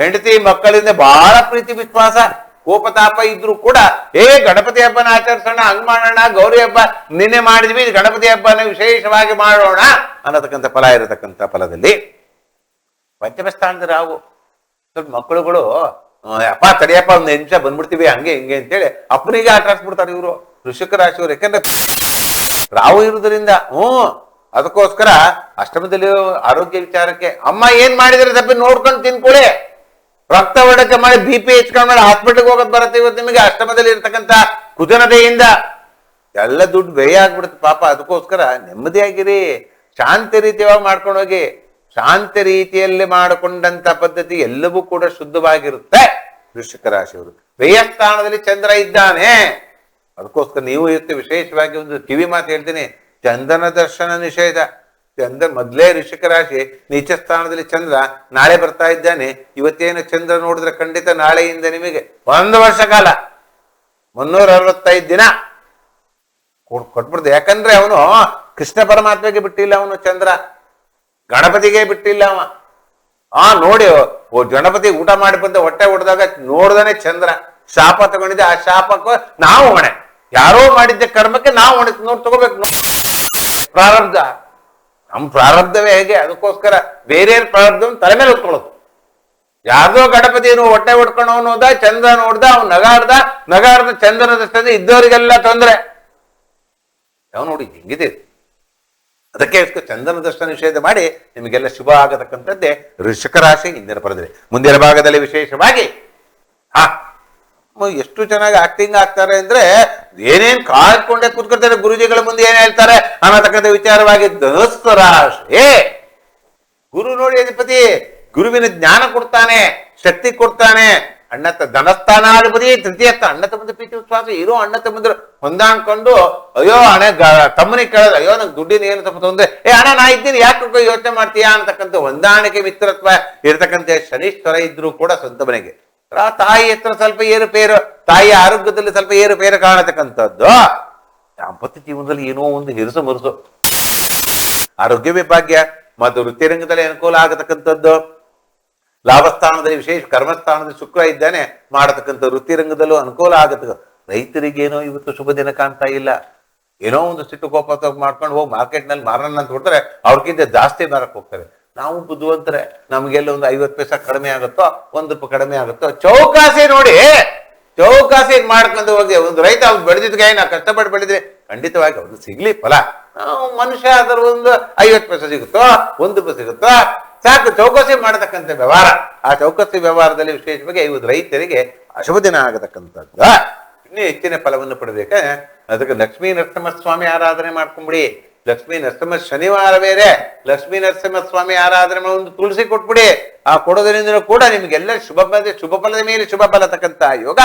[SPEAKER 2] ಹೆಂಡತಿ ಮಕ್ಕಳಿಂದ ಬಹಳ ಪ್ರೀತಿ ವಿಶ್ವಾಸ. ಕೋಪತಾಪ ಇದ್ರು ಕೂಡ, ಏ, ಗಣಪತಿ ಹಬ್ಬನ ಆಚರಿಸೋಣ, ಹಂಗ್ ಮಾಡೋಣ, ಗೌರಿ ಹಬ್ಬ ನಿನ್ನೆ ಮಾಡಿದ್ವಿ ಗಣಪತಿ ಹಬ್ಬನ ವಿಶೇಷವಾಗಿ ಮಾಡೋಣ ಅನ್ನತಕ್ಕಂಥ ಫಲ ಇರತಕ್ಕಂಥ ಫಲದಲ್ಲಿ. ಪಂಚಮಸ್ಥಾನದ ರಾವು ಸ್ವಲ್ಪ ಮಕ್ಕಳುಗಳು, ಅಪ್ಪ, ತಡಿಯಪ್ಪ, ಒಂದು ನಿಮಿಷ ಬಂದ್ಬಿಡ್ತೀವಿ, ಹಂಗೆ ಹಿಂಗೆ ಅಂತೇಳಿ ಅಪ್ಪನಿಗೆ ಆಟ ಆಡ್ಸ್ಬಿಡ್ತಾರೆ ಇವರು. ವೃಷಿಕ ರಾಶಿಯವರು ಯಾಕಂದ್ರೆ ರಾವು ಇರುವುದರಿಂದ ಹ್ಮ್ ಅದಕ್ಕೋಸ್ಕರ ಅಷ್ಟಮದಲ್ಲಿ ಆರೋಗ್ಯ ವಿಚಾರಕ್ಕೆ, ಅಮ್ಮ ಏನ್ ಮಾಡಿದ್ರೆ ತಪ್ಪಿ ನೋಡ್ಕೊಂಡು ತಿನ್ಕೊಳ್ಳಿ. ರಕ್ತ ಒಡಕೆ ಮಾಡಿ ಬಿ ಪಿ ಹೆಚ್ಕೊಂಡ್ ಮಾಡಿ ಹಾಸ್ಪಿಟಲ್ಗೆ ಹೋಗೋದ್ ಬರುತ್ತೆ ಇವತ್ತು ನಿಮಗೆ. ಅಷ್ಟಮದಲ್ಲಿ ಇರ್ತಕ್ಕಂಥ ಕುತನತೆಯಿಂದ ಎಲ್ಲ ದುಡ್ಡು ವ್ಯಯ ಆಗ್ಬಿಡುತ್ತೆ. ಪಾಪ ಅದಕ್ಕೋಸ್ಕರ ನೆಮ್ಮದಿಯಾಗಿರಿ ಶಾಂತಿ ರೀತಿಯಾಗಿ ಮಾಡ್ಕೊಂಡು ಹೋಗಿ. ಶಾಂತಿ ರೀತಿಯಲ್ಲಿ ಮಾಡಿಕೊಂಡಂತ ಪದ್ಧತಿ ಎಲ್ಲವೂ ಕೂಡ ಶುದ್ಧವಾಗಿರುತ್ತೆ. ವೃಶ್ಚಿಕ ರಾಶಿಯವರು. ವ್ಯಯ ಸ್ಥಾನದಲ್ಲಿ ಚಂದ್ರ ಇದ್ದಾನೆ. ಅದಕ್ಕೋಸ್ಕರ ನೀವು ಇವತ್ತು ವಿಶೇಷವಾಗಿ ಒಂದು ಕಿವಿ ಮಾತು ಹೇಳ್ತೀನಿ. ಚಂದನ ದರ್ಶನ ನಿಷೇಧ. ಚಂದ್ರ ಮೊದಲೇ ಋಷಿಕ ರಾಶಿ ನೀಚ ಸ್ಥಾನದಲ್ಲಿ ಚಂದ್ರ ನಾಳೆ ಬರ್ತಾ ಇದ್ದಾನೆ. ಇವತ್ತೇನು ಚಂದ್ರ ನೋಡಿದ್ರೆ ಖಂಡಿತ ನಾಳೆಯಿಂದ ನಿಮಗೆ. ಒಂದು ವರ್ಷ ಕಾಲ. ಮುನ್ನೂರ ಅರವತ್ತೈದು ದಿನ. ಕೊಟ್ಬಿಡ್ದು. ಯಾಕಂದ್ರೆ ಅವನು ಕೃಷ್ಣ ಪರಮಾತ್ಮೆಗೆ ಬಿಟ್ಟಿಲ್ಲ ಅವನು ಚಂದ್ರ. ಗಣಪತಿಗೆ ಬಿಟ್ಟಿಲ್ಲ ಅವ. ಆ ನೋಡಿ ಗಣಪತಿ ಊಟ ಮಾಡಿ ಬಂದ ಹೊಟ್ಟೆ ಹೊಡೆದಾಗ ನೋಡ್ದಾನೆ ಚಂದ್ರ. ಶಾಪ ತಗೊಂಡಿದ್ದೆ. ಆ ಶಾಪಕ್ಕೂ ನಾವು ಹೊಣೆ ಯಾರೋ ಮಾಡಿದ್ದ ಕರ್ಮಕ್ಕೆ ನಾವು ಹೊಣೆ ನೋಡಿ ತಗೋಬೇಕು. ಪ್ರಾರಬ್ಧ. ನಮ್ ಪ್ರಾರಬ್ಧವೇ ಹೇಗೆ? ಅದಕ್ಕೋಸ್ಕರ ಬೇರೆ ಪ್ರಾರಬ್ಧ ತಲೆ ಮೇಲೆ ಹೊತ್ಕೊಳ್ಳೋದು. ಯಾರ್ದೋ ಗಣಪತಿಯನ್ನು ಹೊಟ್ಟೆ ಹೊಡ್ಕೊಂಡು ಅವನು ಹೋದ, ಚಂದ್ರ ನೋಡ್ದ, ಅವ್ನು ನಗಾಡ್ದ ನಗಾಡ್ದ ಚಂದ್ರನ ದೃಷ್ಟಿಯಿಂದ ಇದ್ದವರಿಗೆಲ್ಲ ತೊಂದರೆ. ಯಾವ ನೋಡಿ ಹಿಂಗಿದೆ ಅದಕ್ಕೆ ಚಂದನ ದರ್ಶನ ನಿಷೇಧ ಮಾಡಿ ನಿಮಗೆಲ್ಲ ಶುಭ ಆಗತಕ್ಕಂಥದ್ದೇ ವೃಷಕ ರಾಶಿ ಹಿಂದಿನ ಪರದಲ್ಲಿ. ಮುಂದಿನ ಭಾಗದಲ್ಲಿ ವಿಶೇಷವಾಗಿ, ಹಾ ಎಷ್ಟು ಚೆನ್ನಾಗಿ ಆಕ್ಟಿಂಗ್ ಆಗ್ತಾರೆ ಅಂದ್ರೆ ಏನೇನ್ ಕಾಯ್ಕೊಂಡೆ ಕೂತ್ಕೊಳ್ತಾರೆ ಗುರುಜಿಗಳ ಮುಂದೆ ಏನ್ ಹೇಳ್ತಾರೆ ಅನ್ನತಕ್ಕಂಥ ವಿಚಾರವಾಗಿ ಏ, ಗುರು ನೋಡಿ ಅಧಿಪತಿ, ಗುರುವಿನ ಜ್ಞಾನ ಕೊಡ್ತಾನೆ, ಶಕ್ತಿ ಕೊಡ್ತಾನೆ. ಅಣ್ಣತ್ತ ತ- ಧನಸ್ಥಾನಾಧಿಪತಿ ತೃತೀಯ ಅಣ್ಣತ ಅಣ್ಣ ತಮ್ಮಂದ್ರ ಪ್ರೀತಿ ವಿಶ್ವಾಸ, ಇರೋ ಅಣ್ಣ ಮುಂದೆ ಹೊಂದಾಣ್ಕೊಂಡು, ಅಯ್ಯೋ ಅಣೆ ತಮ್ಮನಿಗೆ ಕೇಳೋದು, ಅಯ್ಯೋ, ನಂಗೆ ದುಡ್ಡಿನ ಏನು ತಪ್ಪ ಏ, ಅಣ್ಣ, ನಾ ಇದ್ದೀನಿ, ಯಾಕೆ ಯೋಚನೆ ಮಾಡ್ತೀಯಾ ಅಂತಕ್ಕಂಥ ಹೊಂದಾಣಿಕೆ, ಮಿತ್ರತ್ವ ಇರತಕ್ಕಂಥ ಶನೀಶ್ವರ ಇದ್ರು ಕೂಡ ಸ್ವಂತ ಮನೆಗೆ. ಆ ತಾಯಿ ಹತ್ರ ಸ್ವಲ್ಪ ಏರುಪೇರು ತಾಯಿಯ ಆರೋಗ್ಯದಲ್ಲಿ ಸ್ವಲ್ಪ ಏರುಪೇರು ಕಾಣತಕ್ಕಂಥದ್ದು. ದಾಂಪತ್ಯ ಜೀವನದಲ್ಲಿ ಏನೋ ಒಂದು ಹಿರಿಸು ಮುರುಸು. ಆರೋಗ್ಯವೇ ಭಾಗ್ಯ, ಮತ್ತು ವೃತ್ತಿರಂಗದಲ್ಲಿ ಅನುಕೂಲ ಆಗತಕ್ಕಂಥದ್ದು. ಲಾಭಸ್ಥಾನದಲ್ಲಿ ವಿಶೇಷ ಕರ್ಮಸ್ಥಾನದಲ್ಲಿ ಶುಕ್ರ ಇದ್ದಾನೆ, ಮಾಡತಕ್ಕಂಥ ವೃತ್ತಿರಂಗದಲ್ಲೂ ಅನುಕೂಲ ಆಗತ್ತ ರೈತರಿಗೇನೋ ಇವತ್ತು ಶುಭ ದಿನ ಕಾಣ್ತಾ ಇಲ್ಲ. ಏನೋ ಒಂದು ಸಿಟ್ಟು ಕೋಪ ಮಾಡ್ಕೊಂಡು ಹೋಗಿ ಮಾರ್ಕೆಟ್ನಲ್ಲಿ ಮಾರಣ್ಣ ಅಂತ ಕೊಡ್ತಾರೆ, ಅವ್ರಿಗಿಂತ ಜಾಸ್ತಿ ಮಾರಕ್ ಹೋಗ್ತಾರೆ. ನಾವು ಬುದ್ಧಿವಂತರೆ, ನಮಗೆಲ್ಲ ಒಂದು ಐವತ್ತು ಪೈಸ ಕಡಿಮೆ ಆಗುತ್ತೋ, ಒಂದು ಕಡಿಮೆ ಆಗುತ್ತೋ, ಚೌಕಾಸಿ ನೋಡಿ, ಚೌಕಾಸಿ ಮಾಡ್ಕೊಂಡು ಹೋಗಿ, ಒಂದು ರೈತ ಅವ್ನು ಬೆಳೆದಿದ್ಗೆ ನಾ ಕಷ್ಟಪಟ್ಟು ಬೆಳೆದ್ರೆ ಖಂಡಿತವಾಗಿ ಅವ್ನು ಸಿಗ್ಲಿ ಫಲ. ನಾವು ಮನುಷ್ಯ ಅದರ ಒಂದು ಐವತ್ತು ಪೈಸೆ ಸಿಗುತ್ತೋ, ಒಂದು ರೂಪಾಯಿ ಸಿಗುತ್ತೋ, ಸಾಕು, ಚೌಕಾಸಿ ಮಾಡತಕ್ಕಂಥ ವ್ಯವಹಾರ. ಆ ಚೌಕಾಸಿ ವ್ಯವಹಾರದಲ್ಲಿ ವಿಶೇಷವಾಗಿ ಇವತ್ತು ರೈತರಿಗೆ ಅಶುಭ ದಿನ ಆಗತಕ್ಕಂಥದ್ದು. ಇನ್ನೂ ಹೆಚ್ಚಿನ ಫಲವನ್ನು ಪಡಬೇಕ ಅದಕ್ಕೆ ಲಕ್ಷ್ಮೀ ನರಸಿಂಹ ಸ್ವಾಮಿ ಆರಾಧನೆ ಮಾಡ್ಕೊಂಬಿಡಿ. ಲಕ್ಷ್ಮೀ ನರಸಿಂಹ ಶನಿವಾರ ಬೇರೆ. ಲಕ್ಷ್ಮೀ ನರಸಿಂಹ ಸ್ವಾಮಿ ಆರಾಧನೆ ಒಂದು ತುಳಸಿ ಕೊಟ್ಬಿಡಿ. ಆ ಕೊಡೋದ್ರಿಂದ ಕೂಡ ನಿಮ್ಗೆಲ್ಲ ಶುಭ ಶುಭ ಫಲದ ಮೇಲೆ ಶುಭ ಫಲ ತಕ್ಕಂತ ಯೋಗ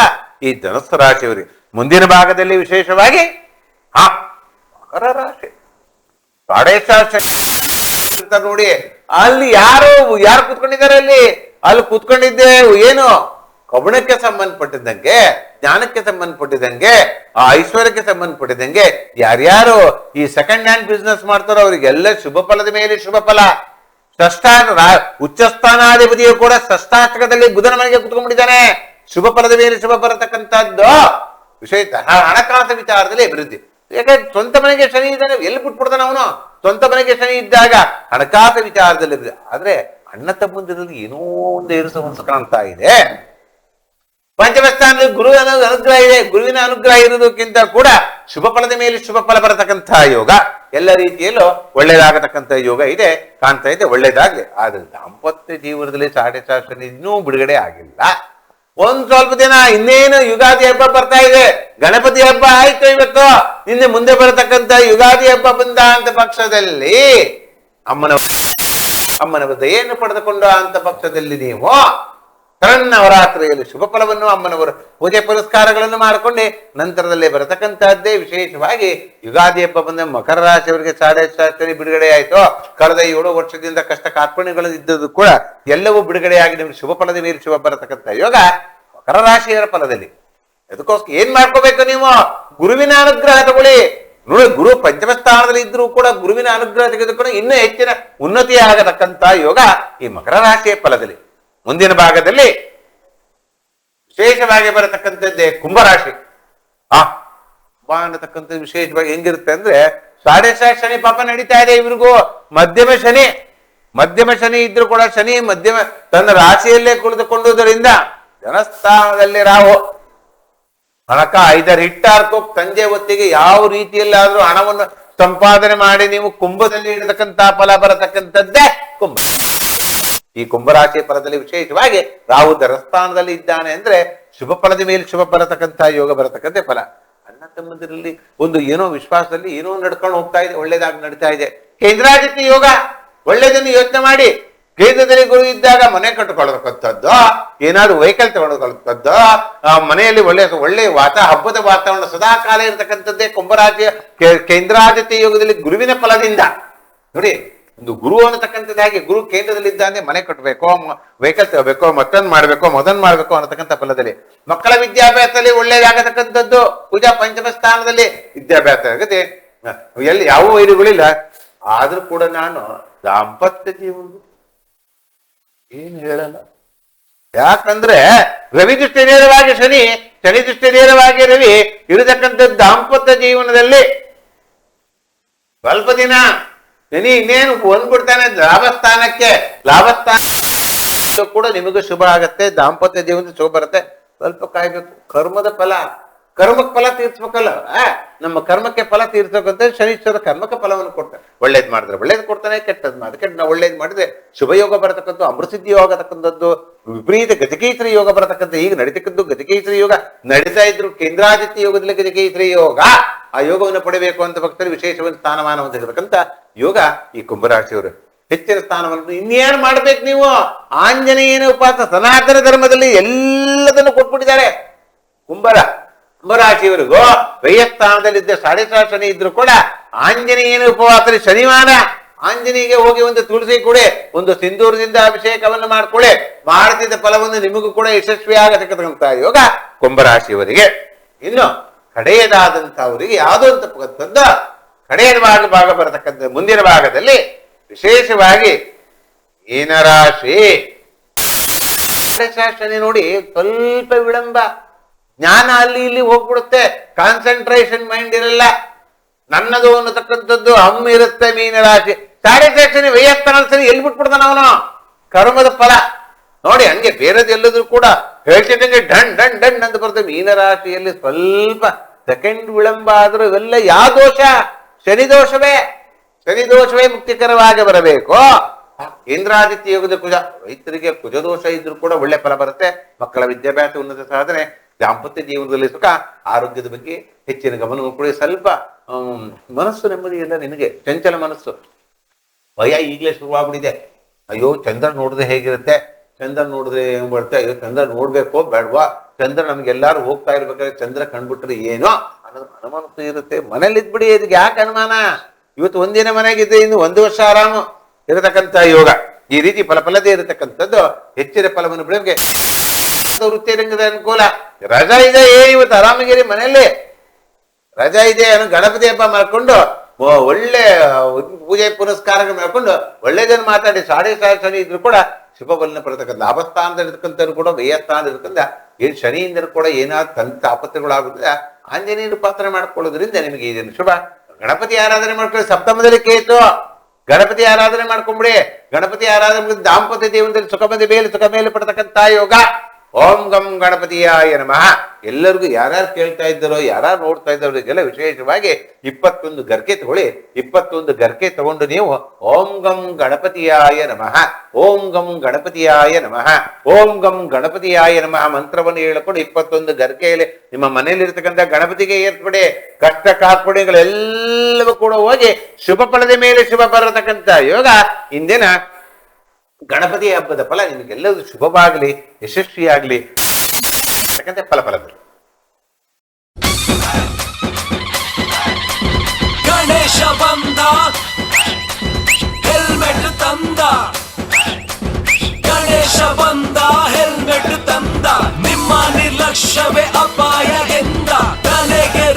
[SPEAKER 2] ಈ ಧನಸ್ಸು ರಾಶಿಯವರಿಗೆ. ಮುಂದಿನ ಭಾಗದಲ್ಲಿ ವಿಶೇಷವಾಗಿ ಹಾ ಮಕರ ರಾಶಿ. ನೋಡಿ. ಅಲ್ಲಿ ಯಾರು ಯಾರು ಕೂತ್ಕೊಂಡಿದ್ದಾರೆ ಅಲ್ಲಿ? ಅಲ್ಲಿ ಕೂತ್ಕೊಂಡಿದ್ದೆ ಏನು? ಕವಣಕ್ಕೆ ಸಂಬಂಧಪಟ್ಟಿದ್ದಂಗೆ, ಜ್ಞಾನಕ್ಕೆ ಸಂಬಂಧಪಟ್ಟಿದ್ದಂಗೆ, ಆ ಐಶ್ವರ್ಯಕ್ಕೆ ಸಂಬಂಧಪಟ್ಟಿದ್ದಂಗೆ ಯಾರ್ಯಾರು ಈ ಸೆಕೆಂಡ್ ಹ್ಯಾಂಡ್ ಬಿಸ್ನೆಸ್ ಮಾಡ್ತಾರೋ ಅವರಿಗೆಲ್ಲ ಶುಭ ಫಲದ ಮೇಲೆ ಶುಭ ಫಲ. ಷಷ್ಠ ಉಚ್ಚಸ್ಥಾನಾಧಿಪತಿಯು ಕೂಡ ಷಷ್ಠಾಷ್ಟಕದಲ್ಲಿ ಬುಧನ ಮನೆಗೆ ಕುತ್ಕೊಂಡ್ಬಿಟ್ಟಿದ್ದಾನೆ. ಶುಭ ಫಲದ ಮೇಲೆ ಶುಭ ಬರತಕ್ಕಂಥದ್ದು ವಿಷಯ ಹಣಕಾಸು ವಿಚಾರದಲ್ಲಿ ಅಭಿವೃದ್ಧಿ. ಯಾಕಂದ್ರೆ ಸ್ವಂತ ಮನೆಗೆ ಶನಿ ಇದ್ದಾನೆ, ಎಲ್ಲಿ ಬಿಟ್ಬಿಡ್ತಾನೆ ಅವನು? ಸ್ವಂತ ಮನೆಗೆ ಶನಿ ಇದ್ದಾಗ ಹಣಕಾಸು ವಿಚಾರದಲ್ಲಿ ಆದ್ರೆ ಅಣ್ಣ ತಮ್ಮಂದಿರಲ್ಲಿ ಏನೋ ಒಂದು ಏರುಸ ಕಾಣ್ತಾ ಇದೆ. ಪಂಚಮ ಸ್ಥಾನದಲ್ಲಿ ಗುರು ಅನ್ನೋದು ಅನುಗ್ರಹ ಇದೆ. ಗುರುವಿನ ಅನುಗ್ರಹ ಇರುವುದಕ್ಕಿಂತ ಕೂಡ ಶುಭ ಫಲದ ಮೇಲೆ ಶುಭ ಫಲ ಬರತಕ್ಕಂತಹ ಯೋಗ. ಎಲ್ಲ ರೀತಿಯಲ್ಲೂ ಒಳ್ಳೇದಾಗತಕ್ಕಂಥ ಯೋಗ ಇದೆ, ಕಾಣ್ತಾ ಇದೆ. ಒಳ್ಳೇದಾಗ್ಲಿ ಆದ್ರೆ ದಾಂಪತ್ಯ ಜೀವನದಲ್ಲಿ ಸಾಡೆ ಶಾಸನ ಇನ್ನೂ ಬಿಡುಗಡೆ ಆಗಿಲ್ಲ. ಒಂದ್ ಸ್ವಲ್ಪ ದಿನ ಇನ್ನೇನು ಯುಗಾದಿ ಹಬ್ಬ ಬರ್ತಾ ಇದೆ. ಗಣಪತಿ ಹಬ್ಬ ಆಯ್ತು ಇವತ್ತು. ನಿನ್ನೆ ಮುಂದೆ ಬರತಕ್ಕಂತ ಯುಗಾದಿ ಹಬ್ಬ ಬಂದ ಅಂತ ಪಕ್ಷದಲ್ಲಿ ಅಮ್ಮನ ಅಮ್ಮನ ದಯೆಯನ್ನು ಪಡೆದುಕೊಂಡ ಅಂತ ಪಕ್ಷದಲ್ಲಿ ನೀವು ನವರಾತ್ರಿಯಲ್ಲಿ ಶುಭ ಫಲವನ್ನು ಅಮ್ಮನವರು ಪೂಜೆ ಪುರಸ್ಕಾರಗಳನ್ನು ಮಾಡಿಕೊಂಡೆ. ನಂತರದಲ್ಲಿ ಬರತಕ್ಕಂತಹದ್ದೇ ವಿಶೇಷವಾಗಿ ಯುಗಾದಿ ಹಬ್ಬ ಬಂದ ಮಕರ ರಾಶಿಯವರಿಗೆ ಸಾಡೆ ಬಿಡುಗಡೆ ಆಯಿತು. ಕಳೆದ ಏಳು ವರ್ಷದಿಂದ ಕಷ್ಟ ಕಾರ್ಪಣ್ಯಗಳು ಇದ್ದದ್ದು ಕೂಡ ಎಲ್ಲವೂ ಬಿಡುಗಡೆಯಾಗಿ ನಿಮಗೆ ಶುಭ ಫಲದ ಮೇಲೆ ಶುಭ ಬರತಕ್ಕಂಥ ಯೋಗ ಮಕರ ರಾಶಿಯರ ಫಲದಲ್ಲಿ. ಅದಕ್ಕೋಸ್ಕರ ಏನ್ ಮಾಡ್ಕೋಬೇಕು ನೀವು? ಗುರುವಿನ ಅನುಗ್ರಹ ತಗೊಳ್ಳಿ. ನೋಡಿ, ಗುರು ಪಂಚಮ ಸ್ಥಾನದಲ್ಲಿ ಇದ್ರೂ ಕೂಡ ಗುರುವಿನ ಅನುಗ್ರಹ ತೆಗೆದುಕೊಂಡು ಇನ್ನೂ ಹೆಚ್ಚಿನ ಉನ್ನತಿ ಆಗತಕ್ಕಂತ ಯೋಗ ಈ ಮಕರ ರಾಶಿಯ ಫಲದಲ್ಲಿ. ಮುಂದಿನ ಭಾಗದಲ್ಲಿ ವಿಶೇಷವಾಗಿ ಬರತಕ್ಕಂಥದ್ದೇ ಕುಂಭರಾಶಿ. ಆ, ಕುಂಭ ಅನ್ನತಕ್ಕಂಥದ್ದು ವಿಶೇಷವಾಗಿ ಹೆಂಗಿರುತ್ತೆ ಅಂದ್ರೆ ಸಾಡೆ ಶನಿ ಪಾಪ ನಡೀತಾ ಇದೆ ಇವ್ರಿಗೂ. ಮಧ್ಯಮ ಶನಿ ಮಧ್ಯಮ ಶನಿ ಇದ್ರೂ ಕೂಡ ಶನಿ ಮಧ್ಯಮ ತನ್ನ ರಾಶಿಯಲ್ಲೇ ಕುಳಿತುಕೊಂಡುದರಿಂದ ಜನಸ್ಥಾನದಲ್ಲಿ ರಾಹು ಹಣಕ ಐದರ ಹಿಟ್ಟಾರ್ಕೋ ಸಂಜೆ ಹೊತ್ತಿಗೆ ಯಾವ ರೀತಿಯಲ್ಲಾದ್ರೂ ಹಣವನ್ನು ಸಂಪಾದನೆ ಮಾಡಿ ನೀವು ಕುಂಭದಲ್ಲಿ ಇಡತಕ್ಕಂತ ಫಲ ಬರತಕ್ಕಂಥದ್ದೇ ಕುಂಭ. ಈ ಕುಂಭರಾಶಿ ಫಲದಲ್ಲಿ ವಿಶೇಷವಾಗಿ ರಾಹು ಧರಸ್ಥಾನದಲ್ಲಿ ಇದ್ದಾನೆ ಅಂದ್ರೆ ಶುಭ ಫಲದ ಮೇಲೆ ಶುಭ ಬರತಕ್ಕಂಥ ಯೋಗ ಬರತಕ್ಕಂತೆ ಫಲ. ಅಣ್ಣ ತಮ್ಮಂದಿರಲ್ಲಿ ಒಂದು ಏನೋ ವಿಶ್ವಾಸದಲ್ಲಿ ಏನೋ ನಡ್ಕೊಂಡು ಹೋಗ್ತಾ ಇದೆ, ಒಳ್ಳೇದಾಗಿ ನಡೀತಾ ಇದೆ. ಕೇಂದ್ರಾಧಿಪತಿ ಯೋಗ, ಒಳ್ಳೇದನ್ನು ಯೋಚನೆ ಮಾಡಿ. ಕೇಂದ್ರದಲ್ಲಿ ಗುರು ಇದ್ದಾಗ ಮನೆ ಕಟ್ಟಿಕೊಳ್ಳತಕ್ಕಂಥದ್ದು, ಏನಾದ್ರು ವೆಹಿಕಲ್ ಆ, ಮನೆಯಲ್ಲಿ ಒಳ್ಳೆ ಒಳ್ಳೆ ವಾತ, ಹಬ್ಬದ ವಾತಾವರಣ ಸದಾ ಕಾಲ ಇರತಕ್ಕಂಥದ್ದೇ ಕುಂಭರಾಜ್ಯ ಕೇ- ಯೋಗದಲ್ಲಿ ಗುರುವಿನ ಫಲದಿಂದ. ನೋಡಿ ಒಂದು ಗುರು ಅನ್ನತಕ್ಕಂಥದ್ದು ಹಾಗೆ ಗುರು ಕೇಂದ್ರದಲ್ಲಿದ್ದಾನೆ, ಮನೆ ಕಟ್ಟಬೇಕು ವೆಹಿಕಲ್ ತಗೋಬೇಕು, ಮತ್ತೊಂದು ಮಾಡ್ಬೇಕು ಮೊದನ್ ಮಾಡ್ಬೇಕು ಅನ್ನತಕ್ಕಂಥ ಫಲದಲ್ಲಿ. ಮಕ್ಕಳ ವಿದ್ಯಾಭ್ಯಾಸದಲ್ಲಿ ಒಳ್ಳೇದಾಗತಕ್ಕಂಥದ್ದು ಪೂಜಾ ಪಂಚಮ ಸ್ಥಾನದಲ್ಲಿ ವಿದ್ಯಾಭ್ಯಾಸ ಆಗುತ್ತೆ ಎಲ್ಲಿ ಯಾವ ವೈರುಗಳಿಲ್ಲ ಆದ್ರೂ ಕೂಡ ನಾನು ದಾಂಪತ್ಯ ಜೀವನ ಏನು ಹೇಳಲ್ಲ. ಯಾಕಂದ್ರೆ ರವಿ ದೃಷ್ಟಿ ನೇರವಾಗಿ ಶನಿ ಶನಿ ದೃಷ್ಟಿ ನೇರವಾಗಿ ರವಿ ಇರತಕ್ಕಂಥದ್ದು ದಾಂಪತ್ಯ ಜೀವನದಲ್ಲಿ. ಸ್ವಲ್ಪ ದಿನ ಶನಿ ಇನ್ನೇನು ಹೊಂದ್ಬಿಡ್ತಾನೆ ಲಾಭಸ್ಥಾನಕ್ಕೆ. ಲಾಭಸ್ಥಾನ ಕೂಡ ನಿಮಗೂ ಶುಭ ಆಗತ್ತೆ, ದಾಂಪತ್ಯ ಜೀವನ ಶುಭ ಬರುತ್ತೆ. ಸ್ವಲ್ಪ ಕಾಯ್ಬೇಕು. ಕರ್ಮದ ಫಲ. ಕರ್ಮಕ್ಕೆ ಫಲ ತೀರ್ಸ್ಬೇಕಲ್ಲ. ನಮ್ಮ ಕರ್ಮಕ್ಕೆ ಫಲ ತೀರ್ಸಬೇಕಂತ ಶನೀಶ್ವರ ಕರ್ಮಕ್ಕೆ ಫಲವನ್ನು ಕೊಡ್ತಾರೆ ಒಳ್ಳೇದ್ ಮಾಡಿದ್ರೆ ಒಳ್ಳೇದ್ ಕೊಡ್ತಾನೆ, ಕೆಟ್ಟದ್ ಮಾಡಿದ್ರೆ ನಾವು ಒಳ್ಳೇದ್ ಮಾಡಿದ್ರೆ ಶುಭ ಯೋಗ ಬರತಕ್ಕಂಥ ಅಮೃತಸಿದ್ಧಿ ಯೋಗ ಆಗತಕ್ಕಂಥದ್ದು ವಿಪರೀತ ಗಜಕೇಸರಿ ಯೋಗ ಬರತಕ್ಕಂಥ ಈಗ ನಡೀತಕ್ಕಂಥ ಗಜಕೇಸರಿ ಯೋಗ. ನಡೀತಾ ಇದ್ರು ಕೇಂದ್ರಾದಿತ್ಯ ಯೋಗದಲ್ಲಿ ಗಜಕೇಸರಿ ಯೋಗ. ಆ ಯೋಗವನ್ನು ಪಡೆಯಬೇಕು ಅಂತ ಭಕ್ತರು ವಿಶೇಷವಾದ ಸ್ಥಾನಮಾನ ಹೊಂದಿರತಕ್ಕಂತ ಯೋಗ ಈ ಕುಂಭರಾಶಿಯವರು. ಹೆಚ್ಚಿನ ಸ್ಥಾನವನ್ನು ಇನ್ನೇನು ಮಾಡ್ಬೇಕು ನೀವು? ಆಂಜನೇಯನ ಉಪವಾಸ ಸನಾತನ ಧರ್ಮದಲ್ಲಿ ಎಲ್ಲದನ್ನು ಕೊಟ್ಬಿಟ್ಟಿದ್ದಾರೆ. ಕುಂಭರ, ಕುಂಭರಾಶಿಯವರಿಗೂ ಸ್ಥಾನದಲ್ಲಿದ್ದ ಸಾಡೆ ಶನಿ ಇದ್ರು ಕೂಡ ಆಂಜನೇಯನ ಉಪವಾಸದಲ್ಲಿ ಶನಿವಾರ ಆಂಜನೇಯಗೆ ಹೋಗಿ ಒಂದು ತುಳಸಿ ಕೊಡಿ, ಒಂದು ಸಿಂಧೂರದಿಂದ ಅಭಿಷೇಕವನ್ನು ಮಾಡ್ಕೊಳ್ಳಿ ಮಾಡ್ತಿದ್ದ ಫಲವನ್ನು ನಿಮಗೂ ಕೂಡ ಯಶಸ್ವಿಯಾಗತಕ್ಕಂತಹ ಯೋಗ ಕುಂಭರಾಶಿಯವರಿಗೆ. ಇನ್ನು ಕಡೆಯದಾದಂಥವರಿಗೆ ಯಾವುದೋ ಅಂತಕ್ಕಂಥದ್ದು ಕಡೆಯ ಭಾಗ ಭಾಗ ಬರತಕ್ಕಂಥ ಮುಂದಿನ ಭಾಗದಲ್ಲಿ ವಿಶೇಷವಾಗಿ ಮೀನರಾಶಿ ಶಾಸ್ತ್ರನೇ ನೋಡಿ ಸ್ವಲ್ಪ ವಿಳಂಬ. ಜ್ಞಾನ ಅಲ್ಲಿ ಇಲ್ಲಿ ಹೋಗ್ಬಿಡುತ್ತೆ. ಕಾನ್ಸಂಟ್ರೇಷನ್ ಮೈಂಡ್ ಇರಲ್ಲ. ನನ್ನದು ಅನ್ನತಕ್ಕಂಥದ್ದು ಹಮ್ಮಿರುತ್ತೆ ಮೀನರಾಶಿ. ಸಾಡೆ ಶನಿ ವಯಸ್ಸನ ಸರಿ ಎಲ್ಲಿ ಬಿಟ್ಬಿಡ್ತಾನ ಅವನು? ಕರ್ಮದ ಫಲ. ನೋಡಿ, ಹಂಗೆ ಬೇರೆದು ಎಲ್ಲದ್ರೂ ಕೂಡ ಹೇಳ್ತಿದ್ದಂಗೆ ಡನ್ ಡಣ್ ಡಣ್ ಅಂತ ಬರ್ತದೆ. ಮೀನರಾಶಿಯಲ್ಲಿ ಸ್ವಲ್ಪ ಸೆಕೆಂಡ್ ವಿಳಂಬ ಆದ್ರೂ ಇವೆಲ್ಲ ಯಾವ ದೋಷ? ಶನಿ ದೋಷವೇ? ಶನಿ ದೋಷವೇ ಮುಕ್ತಿಕರವಾಗಿ ಬರಬೇಕು. ಇಂದ್ರಾದಿತ್ಯ ಯೋಗದ ಕುಜ, ರೈತರಿಗೆ ಕುಜದೋಷ ಇದ್ರೂ ಕೂಡ ಒಳ್ಳೆ ಫಲ ಬರುತ್ತೆ. ಮಕ್ಕಳ ವಿದ್ಯಾಭ್ಯಾಸ ಉನ್ನತ ಸಾಧನೆ, ದಾಂಪತ್ಯ ಜೀವನದಲ್ಲಿ ಸುಖ, ಆರೋಗ್ಯದ ಬಗ್ಗೆ ಹೆಚ್ಚಿನ ಗಮನ ಕೂಡ. ಸ್ವಲ್ಪ ಮನಸ್ಸು ನೆಮ್ಮದಿ ಇಲ್ಲ ನಿನಗೆ ಚಂಚಲ ಮನಸ್ಸು. ಭಯ ಈಗಲೇ ಶುರುವಾಗ್ಬಿಟ್ಟಿದೆ. ಅಯ್ಯೋ, ಚಂದ್ರ ನೋಡಿದ್ರೆ ಹೇಗಿರುತ್ತೆ? ಚಂದ್ರ ನೋಡಿದ್ರೆ ಏನ್ ಬರ್ತಾ ಇದೆ? ಚಂದ್ರ ನೋಡ್ಬೇಕೋ ಬೇಡವಾ? ಚಂದ್ರ ನಮ್ಗೆಲ್ಲಾರು ಹೋಗ್ತಾ ಇರ್ಬೇಕಾದ್ರೆ ಚಂದ್ರ ಕಂಡ್ಬಿಟ್ರೆ ಏನೋ? ಅನ್ನೋದು ಅನುಮಾನ ಇರುತ್ತೆ. ಮನೇಲಿ ಇದ್ಬಿಡಿ ಇದಕ್ಕೆ ಯಾಕೆ ಅನುಮಾನ? ಇವತ್ತು ಒಂದಿನ ಮನೆಗಿದ್ದೆ, ಇನ್ನು ಒಂದು ವರ್ಷ ಆರಾಮು. ಇರತಕ್ಕಂತ ಯೋಗ. ಈ ರೀತಿ ಫಲ ಫಲದೇ ಇರತಕ್ಕಂಥದ್ದು ಹೆಚ್ಚಿನ ಫಲವನ್ನು ಬಿಡೋಕೆ ವೃತ್ತಿ ರಂಗದ ಅನುಕೂಲ. ರಜಾ ಇದೆ, ಏ, ಇವತ್ತು ಆರಾಮಗಿರಿ ಮನೆಯಲ್ಲಿ. ರಜಾ ಇದೆ ಅನ್ನೋ ಗಣಪತಿ ಹಬ್ಬ ಮಾಡ್ಕೊಂಡು ಒಳ್ಳೆ ಪೂಜೆ ಪುರಸ್ಕಾರಗಳು ಮಾಡ್ಕೊಂಡು ಒಳ್ಳೇದನ್ನು ಮಾತಾಡಿ, ಸಾಡೆ ಸಾರಿ ಶನಿ ಇದ್ರು ಕೂಡ ಶುಭವನ್ನು ಫಲನ ಪಡ್ತಕ್ಕಂಥ ಲಾಭಸ್ಥಾನದಲ್ಲಿ ಇರ್ತಕ್ಕಂಥವ್ರು ಕೂಡ ವ್ಯಯಸ್ಥಾನದಲ್ಲಿ ಇರ್ತಕ್ಕಂಥ ಏನ್ ಶನಿಯಿಂದ ಕೂಡ ಏನಾದ್ರು ತಂತ ಆಪತ್ತುಗಳಾಗುತ್ತದೆ ಆಂಜನೇಯನ ಪಾತ್ರ ಮಾಡ್ಕೊಳ್ಳೋದ್ರಿಂದ ನಿಮಗೆ ಇದೇನು ಶುಭ. ಗಣಪತಿ ಆರಾಧನೆ ಮಾಡ್ಕೊಳ್ಳಿ. ಸಪ್ತಮದಲ್ಲಿ ಕೇತು. ಗಣಪತಿ ಆರಾಧನೆ ಮಾಡ್ಕೊಂಬಿಡಿ. ಗಣಪತಿ ಆರಾಧನೆ ದಾಂಪತ್ಯ ದೇವನದಲ್ಲಿ ಸುಖ ಮೇಲೆ ಸುಖ ಮೇಲೆ ಪಡ್ತಕ್ಕಂಥ ಯೋಗ. ಓಂ ಗಂ ಗಣಪತಿಯಾಯ ನಮಃ. ಎಲ್ಲರಿಗೂ ಯಾರ್ಯಾರು ಕೇಳ್ತಾ ಇದ್ದಾರೋ, ಯಾರ್ಯಾರು ನೋಡ್ತಾ ಇದ್ದವರಿಗೆಲ್ಲ ವಿಶೇಷವಾಗಿ ಇಪ್ಪತ್ತೊಂದು ಗರ್ಕೆ ತಗೊಳ್ಳಿ. ಇಪ್ಪತ್ತೊಂದು ಗರ್ಕೆ ತಗೊಂಡು ನೀವು ಓಂ ಗಂ ಗಣಪತಿಯಾಯ ನಮಃ. ಓಂ ಗಂ ಗಣಪತಿಯಾಯ ನಮಃ. ಓಂ ಗಂ ಗಣಪತಿಯಾಯ ನಮಃ ಮಂತ್ರವನ್ನು ಹೇಳಿಕೊಂಡು ಇಪ್ಪತ್ತೊಂದು ಗರ್ಕೆಯಲ್ಲಿ ನಿಮ್ಮ ಮನೆಯಲ್ಲಿರ್ತಕ್ಕಂಥ ಗಣಪತಿಗೆ ಏರ್ಪಡಿ ಕಷ್ಟ ಕಾರ್ಪಣ್ಯಗಳೆಲ್ಲವೂ ಕೂಡ ಹೋಗಿ ಶುಭ ಫಲದ ಮೇಲೆ ಶುಭ ಬರತಕ್ಕಂಥ ಯೋಗ ಇಂದಿನ ಗಣಪತಿ ಹಬ್ಬದ ಫಲ ನಿಮಗೆಲ್ಲರೂ ಶುಭವಾಗಲಿ, ಯಶಸ್ವಿಯಾಗಲಿ. ಯಾಕಂದ್ರೆ ಫಲ ಫಲದಲ್ಲಿ
[SPEAKER 3] ಗಣೇಶ ಬಂದ ಹೆಲ್ಮೆಟ್ ತಂದ. ಗಣೇಶ ಬಂದ ಹೆಲ್ಮೆಟ್ ತಂದ. ನಿಮ್ಮ ನಿರ್ಲಕ್ಷ್ಯವೇ ಅಪಾಯ ಎಂದ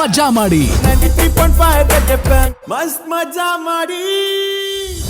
[SPEAKER 4] ಮಜಾ ಮಾಡಿ.
[SPEAKER 3] ಮಸ್ತ್ ಮಜಾ ಮಾಡಿ.